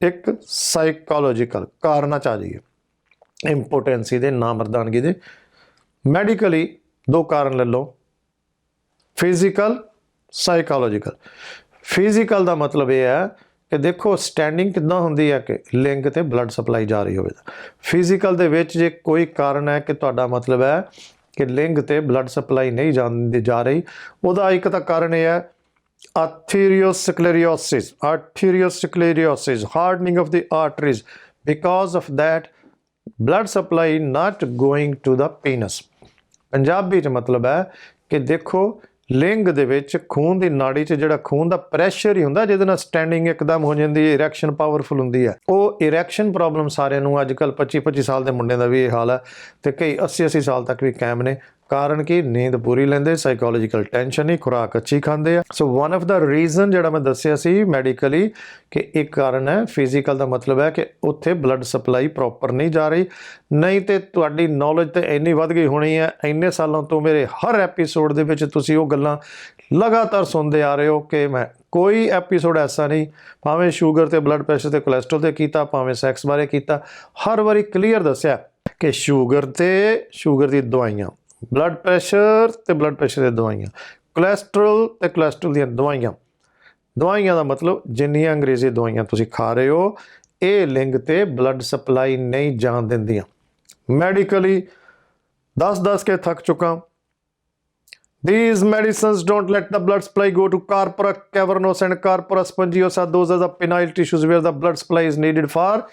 ਇੱਕ ਸਾਈਕੋਲੋਜੀਕਲ ਕਾਰਨਾਂ ਚ ਆ ਜਾਈਏ ਇੰਪੋਟੈਂਸੀ ਦੇ ਨਾ ਮਰਦਾਨਗੀ ਦੇ ਮੈਡੀਕਲੀ ਦੋ ਕਾਰਨ ਲੈ ਲਓ। ਫਿਜ਼ੀਕਲ ਸਾਈਕੋਲੋਜੀਕਲ ਫਿਜ਼ੀਕਲ ਦਾ ਮਤਲਬ ਇਹ ਹੈ ਕਿ ਦੇਖੋ ਸਟੈਂਡਿੰਗ ਕਿੱਦਾਂ ਹੁੰਦੀ ਹੈ ਕਿ ਲਿੰਗ ਤੇ ਬਲੱਡ ਸਪਲਾਈ ਜਾ ਰਹੀ ਹੋਵੇ। ਫਿਜ਼ੀਕਲ ਦੇ ਵਿੱਚ ਜੇ ਕੋਈ ਕਾਰਨ ਹੈ ਕਿ ਤੁਹਾਡਾ ਮਤਲਬ ਹੈ ਕਿ ਲਿੰਗ ਤੇ ਬਲੱਡ ਸਪਲਾਈ ਨਹੀਂ ਜਾਂਦੀ ਜਾ ਰਹੀ, ਉਹਦਾ ਇੱਕ ਤਾਂ ਕਾਰਨ ਇਹ ਹੈ arteriosclerosis arteriosclerosis, hardening of the arteries because of that blood supply not going to the penis. Punjabi ਚ ਮਤਲਬ ਹੈ ਕਿ ਦੇਖੋ, ਲਿੰਗ ਦੇ ਵਿੱਚ ਖੂਨ ਦੀ ਨਾੜੀ 'ਚ ਜਿਹੜਾ ਖੂਨ ਦਾ ਪ੍ਰੈਸ਼ਰ ਹੀ ਹੁੰਦਾ, ਜਿਹਦੇ ਨਾਲ ਸਟੈਂਡਿੰਗ ਇੱਕਦਮ ਹੋ ਜਾਂਦੀ ਹੈ ਇਰੈਕਸ਼ਨ ਪਾਵਰਫੁਲ ਹੁੰਦੀ ਹੈ। ਉਹ ਇਰੈਕਸ਼ਨ ਪ੍ਰੋਬਲਮ ਸਾਰਿਆਂ ਨੂੰ ਅੱਜ ਕੱਲ 25 25 ਸਾਲ ਦੇ ਮੁੰਡਿਆਂ ਦਾ ਵੀ ਇਹ ਹਾਲ ਹੈ ਤੇ ਕਈ 80 80 ਸਾਲ ਤੱਕ ਵੀ ਕਾਇਮ ਨੇ। ਕਾਰਨ ਕਿ? ਨੀਂਦ ਪੂਰੀ ਲੈਂਦੇ ਸਾਈਕੋਲੋਜੀਕਲ ਟੈਨਸ਼ਨ ਨਹੀਂ ਖੁਰਾਕ ਅੱਛੀ ਖਾਂਦੇ ਆ। So one of the reason ਜਿਹੜਾ ਮੈਂ ਦੱਸਿਆ ਸੀ ਮੈਡੀਕਲੀ ਕਿ ਇੱਕ ਕਾਰਨ ਹੈ ਫਿਜ਼ੀਕਲ ਦਾ ਮਤਲਬ ਹੈ ਕਿ ਉੱਥੇ ਬਲੱਡ ਸਪਲਾਈ ਪ੍ਰੋਪਰ ਨਹੀਂ ਜਾ ਰਹੀ। ਨਹੀਂ ਤੇ ਤੁਹਾਡੀ ਨੌਲੇਜ ਤੇ ਇੰਨੀ ਵੱਧ ਗਈ ਹੋਣੀ ਹੈ, ਇੰਨੇ ਸਾਲਾਂ ਤੋਂ ਮੇਰੇ ਹਰ ਐਪੀਸੋਡ ਦੇ ਵਿੱਚ ਤੁਸੀਂ ਉਹ ਗੱਲਾਂ ਲਗਾਤਾਰ ਸੁਣਦੇ ਆ ਰਹੇ ਹੋ ਕਿ ਮੈਂ ਕੋਈ ਐਪੀਸੋਡ ਐਸਾ ਨਹੀਂ, ਭਾਵੇਂ ਸ਼ੂਗਰ ਤੇ ਬਲੱਡ ਪ੍ਰੈਸ਼ਰ ਤੇ ਕੋਲੇਸਟ੍ਰੋਲ ਤੇ ਕੀਤਾ, ਭਾਵੇਂ ਸੈਕਸ ਬਾਰੇ ਕੀਤਾ, ਹਰ ਵਾਰੀ ਕਲੀਅਰ ਦੱਸਿਆ ਕਿ ਸ਼ੂਗਰ ਤੇ ਸ਼ੂਗਰ ਦੀ ਦਵਾਈਆਂ ਬਲੱਡ ਪ੍ਰੈਸ਼ਰ ਤੇ ਬਲੱਡ ਪ੍ਰੈਸ਼ਰ ਦੀਆਂ ਦਵਾਈਆਂ ਕੋਲੇਸਟ੍ਰੋਲ ਤੇ ਕੋਲੇਸਟ੍ਰੋਲ ਦੀਆਂ ਦਵਾਈਆਂ ਦਵਾਈਆਂ ਦਾ ਮਤਲਬ ਜਿੰਨੀਆਂ ਅੰਗਰੇਜ਼ੀ ਦਵਾਈਆਂ ਤੁਸੀਂ ਖਾ ਰਹੇ ਹੋ ਇਹ ਲਿੰਗ ਤੇ ਬਲੱਡ ਸਪਲਾਈ ਨਹੀਂ ਜਾਣ ਦਿੰਦੀਆਂ ਮੈਡੀਕਲੀ 10-10 ਕੇ ਥੱਕ ਚੁੱਕਾ These medicines don't let the blood supply go to corpora cavernous and corpora spongiosa. Those are the penile tissues where the blood supply is needed for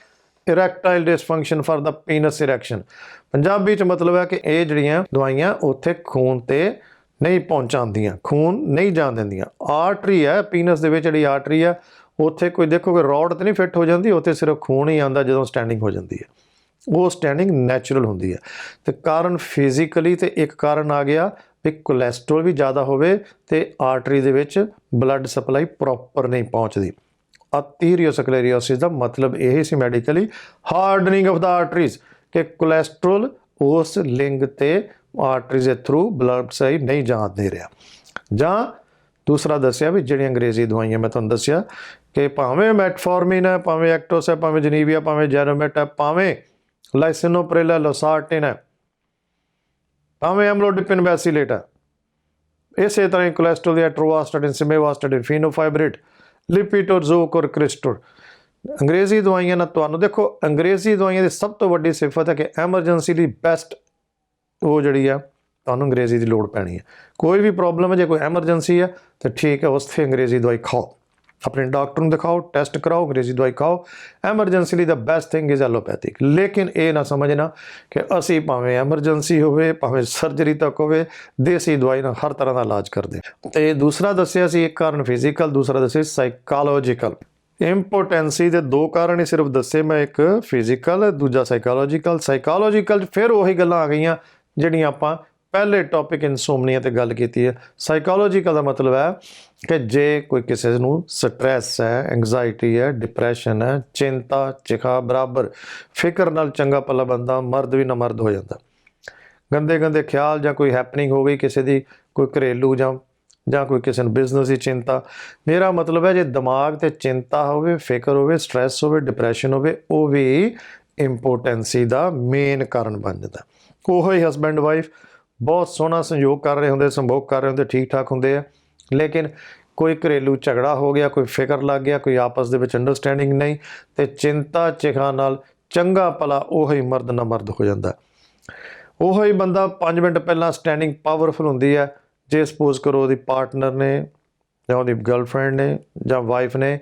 erectile dysfunction for ਦਾ penis erection Punjabi ਚ ਮਤਲਬ ਹੈ ਕਿ ਇਹ ਜਿਹੜੀਆਂ ਦਵਾਈਆਂ ਉੱਥੇ ਖੂਨ ਤੇ ਨਹੀਂ ਪਹੁੰਚਾਉਂਦੀਆਂ, ਖੂਨ ਨਹੀਂ ਜਾਣ ਦਿੰਦੀਆਂ। ਆਰਟਰੀ ਹੈ ਪੀਨਸ ਦੇ ਵਿੱਚ ਜਿਹੜੀ ਆਰਟਰੀ ਹੈ, ਉੱਥੇ ਕੋਈ ਦੇਖੋ ਕਿ ਰੋਡ ਤੇ ਨਹੀਂ ਫਿੱਟ ਹੋ ਜਾਂਦੀ, ਉੱਥੇ ਸਿਰਫ ਖੂਨ ਹੀ ਆਉਂਦਾ ਜਦੋਂ ਸਟੈਂਡਿੰਗ ਹੋ ਜਾਂਦੀ ਹੈ। ਉਹ ਸਟੈਂਡਿੰਗ ਨੈਚੁਰਲ ਹੁੰਦੀ ਹੈ। ਤੇ ਕਾਰਨ ਫਿਜ਼ੀਕਲੀ ਤੇ ਇੱਕ ਕਾਰਨ ਆ ਗਿਆ ਵੀ ਕੋਲੇਸਟ੍ਰੋਲ ਵੀ ਜ਼ਿਆਦਾ ਹੋਵੇ ਤੇ ਆਰਟਰੀ ਦੇ ਵਿੱਚ ਬਲੱਡ ਸਪਲਾਈ ਪ੍ਰੋਪਰ ਨਹੀਂ ਪਹੁੰਚਦੀ। ਅਥੀਰੀਓਸਕਲੇਰੀਓਸਿਸ ਦਾ ਮਤਲਬ ਇਹ ਸੀ medically hardening of the arteries ਕਿ ਕੋਲੇਸਟ੍ਰੋਲ ਉਸ ਲਿੰਗ ਤੇ ਆਰਟਰੀਜ਼ ਦੇ ਥਰੂ ਬਲੱਡ ਸਹੀ ਨਹੀਂ ਜਾਣ ਦੇ ਰਿਹਾ। ਜਾਂ ਦੂਸਰਾ ਦੱਸਿਆ ਵੀ ਜਿਹੜੀਆਂ ਅੰਗਰੇਜ਼ੀ ਦਵਾਈਆਂ ਮੈਂ ਤੁਹਾਨੂੰ ਦੱਸਿਆ ਕਿ ਭਾਵੇਂ ਮੈਟਫੋਰਮਿਨ ਹੈ, ਭਾਵੇਂ ਐਕਟੋਸ ਹੈ, ਭਾਵੇਂ ਜਨੀਵੀਆ, ਭਾਵੇਂ ਜੈਰੋਮੇਟ ਹੈ, ਭਾਵੇਂ ਲਾਈਸਿਨੋਪ੍ਰਿਲਾ ਲੋਸਾਰਟਿਨ ਹੈ, ਭਾਵੇਂ ਐਮਲੋਡਿਪਿਨ ਵੈਸੀਲੇਟ ਹੈ, ਇਸੇ ਤਰ੍ਹਾਂ ਹੀ ਕੋਲੇਸਟ੍ਰੋਲ ਦੀ ਐਟਰੋਵਾਸਟਾਟਿਨ ਸਿਮੇਵਾਸਟਾਟਿਨ, ਫੀਨੋਫਾਈਬਰੇਟ ਲਿਪੀਟੋਜ਼ੋਕ ਔਰ ਕ੍ਰਿਸਟੋਰ ਅੰਗਰੇਜ਼ੀ ਦਵਾਈਆਂ ਨਾਲ ਤੁਹਾਨੂੰ, ਦੇਖੋ, ਅੰਗਰੇਜ਼ੀ ਦਵਾਈਆਂ ਦੀ ਸਭ ਤੋਂ ਵੱਡੀ ਸਿਫਤ ਹੈ ਕਿ ਐਮਰਜੈਂਸੀ ਲਈ ਬੈਸਟ ਉਹ ਜਿਹੜੀ ਆ, ਤੁਹਾਨੂੰ ਅੰਗਰੇਜ਼ੀ ਦੀ ਲੋੜ ਪੈਣੀ ਹੈ। ਕੋਈ ਵੀ ਪ੍ਰੋਬਲਮ ਹੈ, ਜੇ ਕੋਈ ਐਮਰਜੈਂਸੀ ਹੈ, ਤਾਂ ਠੀਕ ਹੈ, ਉਸ ਤੇ ਅੰਗਰੇਜ਼ੀ ਦਵਾਈ ਖਾਓ। ਆਪਣੇ ਡਾਕਟਰ ਨੂੰ ਦਿਖਾਓ, ਟੈਸਟ ਕਰਾਓ, ਅੰਗਰੇਜ਼ੀ ਦਵਾਈ ਖਾਓ, ਐਮਰਜੈਂਸੀ ਲਈ the best thing is allopathic ਲੇਕਿਨ ਇਹ ਨਾ ਸਮਝਣਾ ਕਿ ਅਸੀਂ ਭਾਵੇਂ ਐਮਰਜੈਂਸੀ ਹੋਵੇ, ਭਾਵੇਂ ਸਰਜਰੀ ਤੱਕ ਹੋਵੇ, ਦੇਸੀ ਦਵਾਈ ਨਾਲ ਹਰ ਤਰ੍ਹਾਂ ਦਾ ਇਲਾਜ ਕਰਦੇ ਹਾਂ। ਤੇ ਦੂਸਰਾ ਦੱਸਿਆ ਸੀ ਇੱਕ ਕਾਰਨ ਫਿਜ਼ੀਕਲ ਦੂਸਰਾ ਦੱਸਿਆ ਸਾਈਕੋਲੋਜੀਕਲ ਇੰਪੋਟੈਂਸੀ ਦੇ ਦੋ ਕਾਰਨ ਹੀ ਸਿਰਫ ਦੱਸੇ ਮੈਂ ਇੱਕ ਫਿਜ਼ੀਕਲ ਦੂਜਾ ਸਾਈਕੋਲੋਜੀਕਲ ਸਾਈਕੋਲੋਜੀਕਲ ਫਿਰ ਉਹੀ ਗੱਲਾਂ ਆ ਗਈਆਂ, ਜਿਹੜੀਆਂ ਆਪਾਂ ਪਹਿਲੇ ਟੌਪਿਕ ਇਨਸੋਮਨੀਆ ਤੇ ਗੱਲ ਕੀਤੀ ਹੈ। ਸਾਈਕੋਲੋਜੀਕਲ ਦਾ ਮਤਲਬ ਹੈ ਕਿ ਜੇ ਕੋਈ ਕਿਸੇ ਨੂੰ ਸਟ੍ਰੈਸ ਹੈ ਐਂਗਜ਼ਾਇਟੀ ਹੈ ਡਿਪਰੈਸ਼ਨ ਹੈ, ਚਿੰਤਾ, ਚਿਖਾ, ਬਰਾਬਰ, ਫਿਕਰ ਨਾਲ ਚੰਗਾ ਪੱਲਾ ਬੰਦਾ ਮਰਦ ਵੀ ਨਾ ਮਰਦ ਹੋ ਜਾਂਦਾ। ਗੰਦੇ ਗੰਦੇ ਖਿਆਲ ਜਾਂ ਕੋਈ ਹੈਪਨਿੰਗ ਹੋ ਗਈ ਕਿਸੇ ਦੀ, ਕੋਈ ਘਰੇਲੂ ਜਾਂ ਜਾਂ ਕੋਈ ਕਿਸੇ ਨੂੰ ਬਿਜ਼ਨਸ ਦੀ ਚਿੰਤਾ, ਮੇਰਾ ਮਤਲਬ ਹੈ ਜੇ ਦਿਮਾਗ ਤੇ ਚਿੰਤਾ ਹੋਵੇ, ਫਿਕਰ ਹੋਵੇ ਸਟ੍ਰੈਸ ਹੋਵੇ ਡਿਪਰੈਸ਼ਨ ਹੋਵੇ, ਉਹ ਵੀ ਇੰਪੋਰਟੈਂਸੀ ਦਾ ਮੇਨ ਕਾਰਨ ਬਣ ਜਾਂਦਾ। ਉਹ ਹੀ ਹਸਬੈਂਡ ਵਾਈਫ ਬਹੁਤ ਸੋਹਣਾ ਸੰਯੋਗ ਕਰ ਰਹੇ ਹੁੰਦੇ, ਸੰਭੋਗ ਕਰ ਰਹੇ ਹੁੰਦੇ ਠੀਕ ਠਾਕ ਹੁੰਦੇ ਆ। ਲੇਕਿਨ ਕੋਈ ਘਰੇਲੂ ਝਗੜਾ ਹੋ ਗਿਆ, ਕੋਈ ਫਿਕਰ ਲੱਗ ਗਿਆ, ਕੋਈ ਆਪਸ ਦੇ ਵਿੱਚ ਅੰਡਰਸਟੈਂਡਿੰਗ ਨਹੀਂ, ਤੇ ਚਿੰਤਾ ਚਿਖਾ ਨਾਲ ਚੰਗਾ ਭਲਾ ਉਹ ਹੀ ਮਰਦ ਨਾ ਮਰਦ ਹੋ ਜਾਂਦਾ। ਉਹ ਹੀ ਬੰਦਾ 5 ਮਿੰਟ ਪਹਿਲਾਂ ਸਟੈਂਡਿੰਗ ਪਾਵਰਫੁਲ ਹੁੰਦੀ ਹੈ ਜੇ ਸਪੋਜ਼ ਕਰੋ ਉਹਦੀ ਪਾਰਟਨਰ ਨੇ ਜਾਂ ਉਹਦੀ ਗਰਲਫ੍ਰੈਂਡ ਨੇ ਜਾਂ ਵਾਈਫ ਨੇ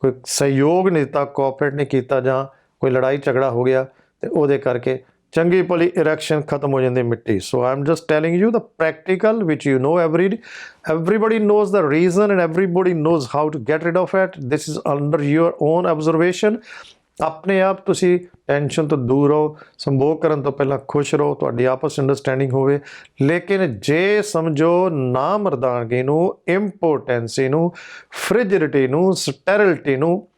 ਕੋਈ ਸਹਿਯੋਗ ਨਹੀਂ ਦਿੱਤਾ ਕੋਆਪਰੇਟ ਨਹੀਂ ਕੀਤਾ ਜਾਂ ਕੋਈ ਲੜਾਈ ਝਗੜਾ ਹੋ ਗਿਆ, ਤੇ ਉਹਦੇ ਕਰਕੇ ਚੰਗੀ ਭਲੀ ਇਰੈਕਸ਼ਨ ਖਤਮ ਹੋ ਜਾਂਦੀ ਮਿੱਟੀ so I'm just telling you the practical which you know every everybody knows the reason and everybody knows how to get rid of it this is under your own observation ਆਪਣੇ ਆਪ ਤੁਸੀਂ ਟੈਨਸ਼ਨ ਤੋਂ ਦੂਰ ਰਹੋ ਸੰਭੋਗ ਕਰਨ ਤੋਂ ਪਹਿਲਾਂ ਖੁਸ਼ ਰਹੋ ਤੁਹਾਡੀ ਆਪਸ ਅੰਡਰਸਟੈਂਡਿੰਗ ਹੋਵੇ ਲੇਕਿਨ ਜੇ ਸਮਝੋ ਨਾ ਮਰਦਾਨਗੀ ਨੂੰ ਇੰਪੋਰਟੈਂਸੀ ਨੂੰ ਫ੍ਰਿਜਿਡਿਟੀ ਨੂੰ ਸਟੈਰਿਲਟੀ ਨੂੰ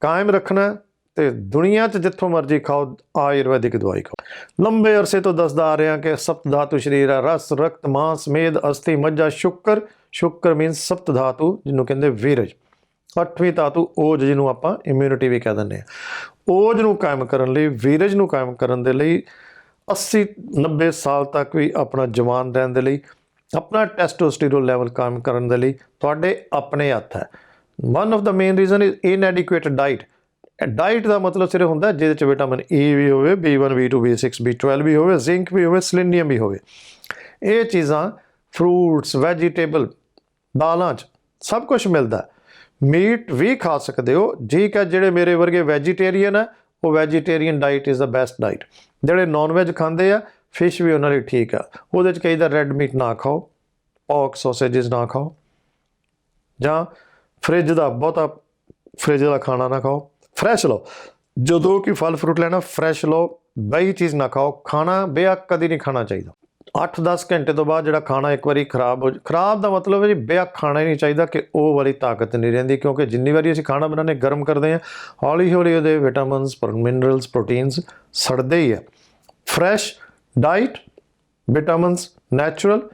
ਕਾਇਮ ਰੱਖਣਾ ਤੇ ਦੁਨੀਆ 'ਚ ਜਿੱਥੋਂ ਮਰਜ਼ੀ ਖਾਓ, ਆਯੁਰਵੈਦਿਕ ਦਵਾਈ ਖਾਓ। ਲੰਬੇ ਅਰਸੇ ਤੋਂ ਦੱਸਦਾ ਆ ਰਿਹਾ ਕਿ ਸਪਤ ਧਾਤੂ ਸ਼ਰੀਰ ਹੈ। ਰਸ, ਰਕਤ, ਮਾਂਸ, ਮੇਦ, ਅਸਥੀ ਮੱਜਾ ਸ਼ੁਕਰ। ਸ਼ੁਕਰ ਮੀਨਸ ਸਪਤ ਧਾਤੂ, ਜਿਹਨੂੰ ਕਹਿੰਦੇ ਵੀਰਜ। ਅੱਠਵੀਂ ਧਾਤੂ, ਓਜ, ਜਿਹਨੂੰ ਆਪਾਂ ਇਮਿਊਨਿਟੀ ਵੀ ਕਹਿ ਦਿੰਦੇ ਆ। ਓਜ ਨੂੰ ਕਾਇਮ ਕਰਨ ਲਈ, ਵੀਰਜ ਨੂੰ ਕਾਇਮ ਕਰਨ ਦੇ ਲਈ 80 90 ਸਾਲ ਤੱਕ ਵੀ ਆਪਣਾ ਜਵਾਨ ਰਹਿਣ ਦੇ ਲਈ, ਆਪਣਾ ਟੈਸਟੋਸਟੇਰੋਨ ਲੈਵਲ ਕਾਇਮ ਕਰਨ ਦੇ ਲਈ, ਤੁਹਾਡੇ ਆਪਣੇ ਹੱਥ ਹੈ। One of the main reason is inadequate diet diet ਦਾ ਮਤਲਬ ਸਿਰਫ ਹੁੰਦਾ ਜਿਹਦੇ ਚ ਵਿਟਾਮਿਨ ਏ ਵੀ ਹੋਵੇ B1 B2 B6 B12 ਵੀ ਹੋਵੇ ਜ਼ਿੰਕ ਵੀ ਹੋਵੇ ਸੈਲੇਨੀਅਮ ਵੀ ਹੋਵੇ। ਇਹ ਚੀਜ਼ਾਂ ਫਰੂਟਸ ਵੈਜੀਟੇਬਲ ਦਾਲਾਂ ਚ ਸਭ ਕੁਝ ਮਿਲਦਾ ਮੀਟ ਵੀ ਖਾ ਸਕਦੇ ਹੋ, ਠੀਕ ਹੈ, ਜਿਹੜੇ ਮੇਰੇ ਵਰਗੇ ਵੈਜੀਟੇਰੀਅਨ ਆ ਉਹ vegetarian diet is the best diet ਜਿਹੜੇ ਨਾਨ ਵੈਜ ਖਾਂਦੇ ਆ ਫਿਸ਼ ਵੀ ਉਹਨਾਂ ਲਈ ਠੀਕ ਆ। ਉਹਦੇ ਚ ਕਈ ਦਾ ਰੈੱਡ ਮੀਟ ਨਾ ਖਾਓ ਔਕ ਸੌਸੇजेस ਨਾ ਖਾਓ, ਜਾਂ ਫ੍ਰਿਜ ਦਾ ਬਹੁਤਾ ਫ੍ਰਿਜ ਦਾ ਖਾਣਾ ਨਾ ਖਾਓ। ਫਰੈਸ਼ ਲਓ। ਜਦੋਂ ਕਿ ਫਲ ਫਰੂਟ ਲੈਣਾ, ਫਰੈਸ਼ ਲਓ। ਬਈ ਚੀਜ਼ ਨਾ ਖਾਓ। ਖਾਣਾ ਬੇਅ ਕਦੀ ਨਹੀਂ ਖਾਣਾ ਚਾਹੀਦਾ। 8-10 ਘੰਟੇ ਤੋਂ ਬਾਅਦ ਜਿਹੜਾ ਖਾਣਾ ਇੱਕ ਵਾਰੀ ਖਰਾਬ ਹੋ ਖਰਾਬ ਦਾ ਮਤਲਬ ਹੈ ਜੀ ਬੇਅ ਖਾਣਾ ਹੀ ਨਹੀਂ ਚਾਹੀਦਾ ਕਿ ਉਹ ਵਾਲੀ ਤਾਕਤ ਨਹੀਂ ਰਹਿੰਦੀ ਕਿਉਂਕਿ ਜਿੰਨੀ ਵਾਰੀ ਅਸੀਂ ਖਾਣਾ ਬਣਾਉਂਦੇ ਗਰਮ ਕਰਦੇ ਹਾਂ, ਹੌਲੀ ਹੌਲੀ ਉਹਦੇ ਵਿਟਾਮਿਨਸ ਮਿਨਰਲਸ ਪ੍ਰੋਟੀਨਸ ਸੜਦੇ ਹੀ ਆ fresh diet vitamins natural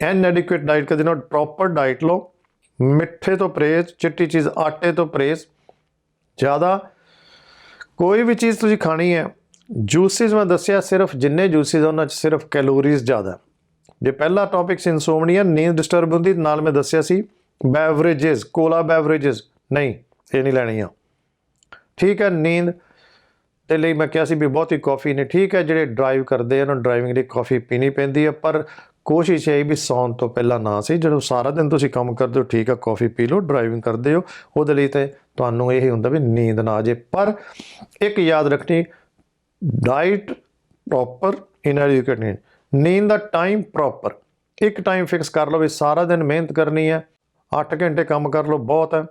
inadequate diet ਕਦੇ ਨਾ ਪ੍ਰੋਪਰ ਡਾਈਟ ਲਓ। ਮਿੱਠੇ ਤੋਂ ਪਰਹੇਜ਼, ਚਿੱਟੀ ਚੀਜ਼ ਆਟੇ ਤੋਂ ਪਰਹੇਜ਼ ਜ਼ਿਆਦਾ ਕੋਈ ਵੀ ਚੀਜ਼ ਤੁਸੀਂ ਖਾਣੀ ਹੈ ਜੂਸਿਸ ਮੈਂ ਦੱਸਿਆ ਸਿਰਫ ਜਿੰਨੇ ਜੂਸਿਸ ਉਹਨਾਂ 'ਚ ਸਿਰਫ ਕੈਲੋਰੀਜ਼ ਜ਼ਿਆਦਾ ਜੇ ਪਹਿਲਾ ਟੌਪਿਕ ਸੀ ਇਨਸੋਮਨੀਆ ਨੀਂਦ ਡਿਸਟਰਬ ਹੁੰਦੀ, ਨਾਲ ਮੈਂ ਦੱਸਿਆ ਸੀ ਬੈਵਰੇजेस ਕੋਲਾ ਬੈਵਰੇजेस ਨਹੀਂ, ਇਹ ਨਹੀਂ ਲੈਣੀ ਆ ਠੀਕ ਹੈ, ਨੀਂਦ ਦੇ ਲਈ ਮੈਂ ਕਿਹਾ ਸੀ ਵੀ ਬਹੁਤੀ ਕਾਫੀ ਨਹੀਂ, ਠੀਕ ਹੈ, ਜਿਹੜੇ ਡਰਾਈਵ ਕਰਦੇ ਆ, ਉਹਨਾਂ ਨੂੰ ਡਰਾਈਵਿੰਗ ਲਈ ਕਾਫੀ ਪੀਣੀ ਪੈਂਦੀ ਆ ਪਰ ਕੋਸ਼ਿਸ਼ ਹੈ ਵੀ ਸੌਣ ਤੋਂ ਪਹਿਲਾਂ ਨਾ ਸੀ, ਜਦੋਂ ਸਾਰਾ ਦਿਨ ਤੁਸੀਂ ਕੰਮ ਕਰਦੇ ਹੋ, ਠੀਕ ਆ ਕਾਫੀ ਪੀ ਲਓ ਡਰਾਈਵਿੰਗ ਕਰਦੇ ਹੋ, ਉਹਦੇ ਲਈ ਤੇ ਤੁਹਾਨੂੰ ਇਹ ਹੁੰਦਾ ਵੀ ਨੀਂਦ ਨਾ ਆ ਜੇ ਪਰ ਇੱਕ ਯਾਦ ਰੱਖਣੀ ਡਾਈਟ ਪ੍ਰੋਪਰ ਇਨ ਐਡਿਊਕੇਟ ਨੀਂਦ ਦਾ ਟਾਈਮ ਪ੍ਰੋਪਰ ਇੱਕ ਟਾਈਮ ਫਿਕਸ ਕਰ ਲਓ ਵੀ ਸਾਰਾ ਦਿਨ ਮਿਹਨਤ ਕਰਨੀ ਹੈ। 8 ਘੰਟੇ ਕੰਮ ਕਰ ਲਓ, ਬਹੁਤ ਹੈ।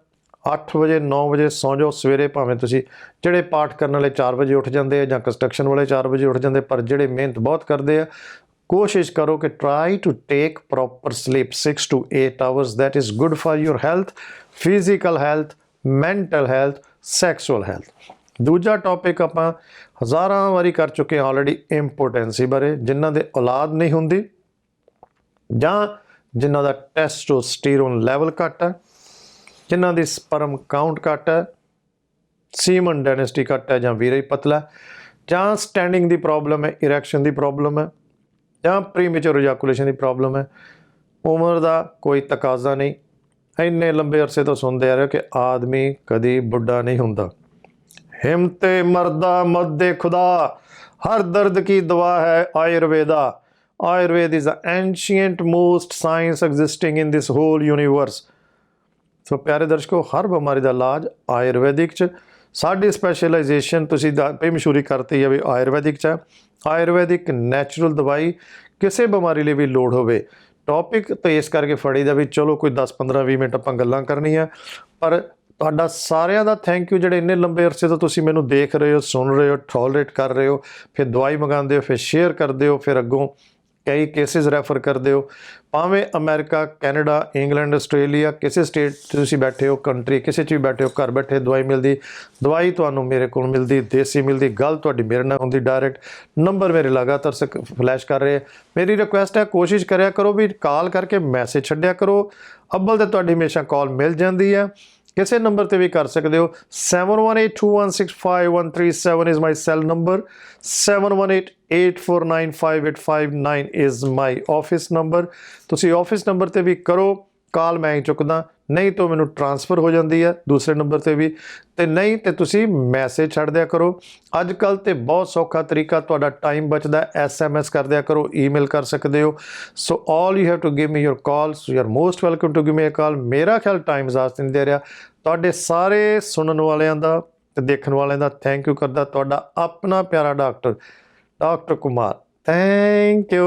8 ਵਜੇ 9 ਵਜੇ ਸੌਂ ਜਾਓ, ਸਵੇਰੇ ਭਾਵੇਂ ਤੁਸੀਂ ਜਿਹੜੇ ਪਾਠ ਕਰਨ ਵਾਲੇ 4 ਵਜੇ ਉੱਠ ਜਾਂਦੇ ਆ ਜਾਂ ਕੰਸਟਰਕਸ਼ਨ ਵਾਲੇ 4 ਵਜੇ ਉੱਠ ਜਾਂਦੇ ਪਰ ਜਿਹੜੇ ਮਿਹਨਤ ਬਹੁਤ ਕਰਦੇ ਆ, ਕੋਸ਼ਿਸ਼ ਕਰੋ ਕਿ try to take proper sleep 6 to 8 hours that is good for your health physical health mental health sexual health ਦੂਜਾ ਟੌਪਿਕ ਆਪਾਂ ਹਜ਼ਾਰਾਂ ਵਾਰੀ ਕਰ ਚੁੱਕੇ ਹਾਂ ਆਲਰੇਡੀ ਇੰਪੋਟੈਂਸੀ ਬਾਰੇ, ਜਿਨ੍ਹਾਂ ਦੇ ਔਲਾਦ ਨਹੀਂ ਹੁੰਦੀ ਜਾਂ ਜਿਨ੍ਹਾਂ ਦਾ ਟੈਸਟੋਸਟੀਰੋਨ ਲੈਵਲ ਘੱਟ ਹੈ, ਜਿਨ੍ਹਾਂ ਦੀ ਸਪਰਮ ਕਾਊਂਟ ਘੱਟ ਹੈ ਸੀਮਨ ਡਾਇਨੈਸਟੀ ਘੱਟ ਹੈ ਜਾਂ ਵੀਰੇ ਪਤਲਾ ਜਾਂ ਸਟੈਂਡਿੰਗ ਦੀ ਪ੍ਰੋਬਲਮ ਹੈ ਇਰੈਕਸ਼ਨ ਦੀ ਪ੍ਰੋਬਲਮ ਹੈ, ਜਾਂ ਪ੍ਰੀਮੈਚੁਰ ਇਜੈਕੂਲੇਸ਼ਨ ਦੀ ਪ੍ਰੋਬਲਮ ਹੈ, ਉਮਰ ਦਾ ਕੋਈ ਤਕਾਜ਼ਾ ਨਹੀਂ ਇੰਨੇ ਲੰਬੇ ਅਰਸੇ ਤੋਂ ਸੁਣਦੇ ਆ ਰਹੇ ਹੋ ਕਿ ਆਦਮੀ ਕਦੀ ਬੁੱਢਾ ਨਹੀਂ ਹੁੰਦਾ। ਹਿੰਮਤੇ ਮਰਦਾ ਮੱਦੇ ਖੁਦਾ, ਹਰ ਦਰਦ ਕੀ ਦਵਾ ਹੈ Ayurveda. Ayurveda is the ancient most science existing in this whole universe so ਪਿਆਰੇ ਦਰਸ਼ਕੋ, ਹਰ ਬਿਮਾਰੀ ਦਾ ਇਲਾਜ ਆਯੁਰਵੈਦਿਕ ਚ। ਸਾਡੀ ਸਪੈਸ਼ਲਾਈਜੇਸ਼ਨ ਤੁਸੀਂ ਪੇ ਮਸ਼ਹੂਰੀ ਕਰਤੀ ਹੈ ਵੀ ਆਯੁਰਵੈਦਿਕ ਚ ਹੈ। ਆਯੁਰਵੈਦਿਕ ਨੈਚੁਰਲ ਦਵਾਈ ਕਿਸੇ ਬਿਮਾਰੀ ਲਈ ਵੀ ਲੋੜ ਹੋਵੇ। ਟੌਪਿਕ ਤਾਂ ਇਸ ਕਰਕੇ ਫੜੀਦਾ ਵੀ ਚਲੋ ਕੋਈ 10 15 20 ਮਿੰਟ ਆਪਾਂ ਗੱਲਾਂ ਕਰਨੀਆਂ। ਪਰ ਤੁਹਾਡਾ ਸਾਰਿਆਂ ਦਾ ਥੈਂਕ ਯੂ ਜਿਹੜੇ ਇੰਨੇ ਲੰਬੇ ਅਰਸੇ ਤੋਂ ਤੁਸੀਂ ਮੈਨੂੰ ਦੇਖ ਰਹੇ ਹੋ, ਸੁਣ ਰਹੇ ਹੋ ਟੋਲਰੇਟ ਕਰ ਰਹੇ ਹੋ, ਫਿਰ ਦਵਾਈ ਮੰਗਾਉਂਦੇ ਹੋ, ਫਿਰ ਸ਼ੇਅਰ ਕਰਦੇ ਹੋ, ਫਿਰ ਅੱਗੋਂ ਕਈ ਕੇਸਿਸ ਰੈਫਰ ਕਰਦੇ ਹੋ। ਭਾਵੇਂ ਅਮਰੀਕਾ, ਕੈਨੇਡਾ, ਇੰਗਲੈਂਡ, ਆਸਟ੍ਰੇਲੀਆ ਕਿਸੇ ਸਟੇਟ ਤੁਸੀਂ ਬੈਠੇ ਹੋ ਕੰਟਰੀ ਕਿਸੇ ਚ ਵੀ ਬੈਠੇ ਹੋ, ਘਰ ਬੈਠੇ ਦਵਾਈ ਮਿਲਦੀ, ਦਵਾਈ ਤੁਹਾਨੂੰ ਮੇਰੇ ਕੋਲ ਮਿਲਦੀ, ਦੇਸੀ ਮਿਲਦੀ, ਗੱਲ ਤੁਹਾਡੀ ਮੇਰੇ ਨਾਲ ਹੁੰਦੀ ਡਾਇਰੈਕਟ ਨੰਬਰ ਮੇਰੇ ਲਗਾਤਾਰ ਫਲੈਸ਼ ਕਰ ਰਹੇ। ਮੇਰੀ ਰਿਕੁਐਸਟ ਹੈ, ਕੋਸ਼ਿਸ਼ ਕਰਿਆ ਕਰੋ ਵੀ ਕਾਲ ਕਰਕੇ ਮੈਸੇਜ ਛੱਡਿਆ ਕਰੋ। ਅੱਬਲ ਤੇ ਤੁਹਾਡੀ ਹਮੇਸ਼ਾ ਕਾਲ ਮਿਲ ਜਾਂਦੀ ਹੈ। ਕਿਸੇ ਨੰਬਰ ਤੇ ਵੀ ਕਰ ਸਕਦੇ ਹੋ 7182165137 is my cell number 7188495859 is my office number ਤੁਸੀਂ ਆਫਿਸ ਨੰਬਰ ਤੇ ਵੀ ਕਰੋ ਕਾਲ ਮੈਂ ਹੀ ਚੁੱਕਦਾ, ਨਹੀਂ ਤਾਂ ਮੈਨੂੰ ਟਰਾਂਸਫਰ ਹੋ ਜਾਂਦੀ ਹੈ ਦੂਸਰੇ ਨੰਬਰ ਤੇ ਵੀ। ਤੇ ਨਹੀਂ ਤੇ ਤੁਸੀਂ ਮੈਸੇਜ ਛੱਡ ਦਿਆ ਕਰੋ। ਅੱਜ ਕੱਲ ਤੇ ਬਹੁਤ ਸੌਖਾ ਤਰੀਕਾ ਤੁਹਾਡਾ ਟਾਈਮ ਬਚਦਾ ਹੈ ਐਸਐਮਐਸ ਕਰ ਦਿਆ ਕਰੋ ਈਮੇਲ ਕਰ ਸਕਦੇ ਹੋ। So all you have to give me your calls you are most welcome to give me a call ਮੇਰਾ ਖਿਆਲ ਟਾਈਮ ਜ਼ਾਸਤ ਨਹੀਂ ਦੇ ਰਿਹਾ। ਤੁਹਾਡੇ ਸਾਰੇ ਸੁਣਨ ਵਾਲਿਆਂ ਦਾ ਤੇ ਦੇਖਣ ਵਾਲਿਆਂ ਦਾ ਥੈਂਕ ਯੂ ਕਰਦਾ ਤੁਹਾਡਾ ਆਪਣਾ ਪਿਆਰਾ doctor doctor Kumar. Thank you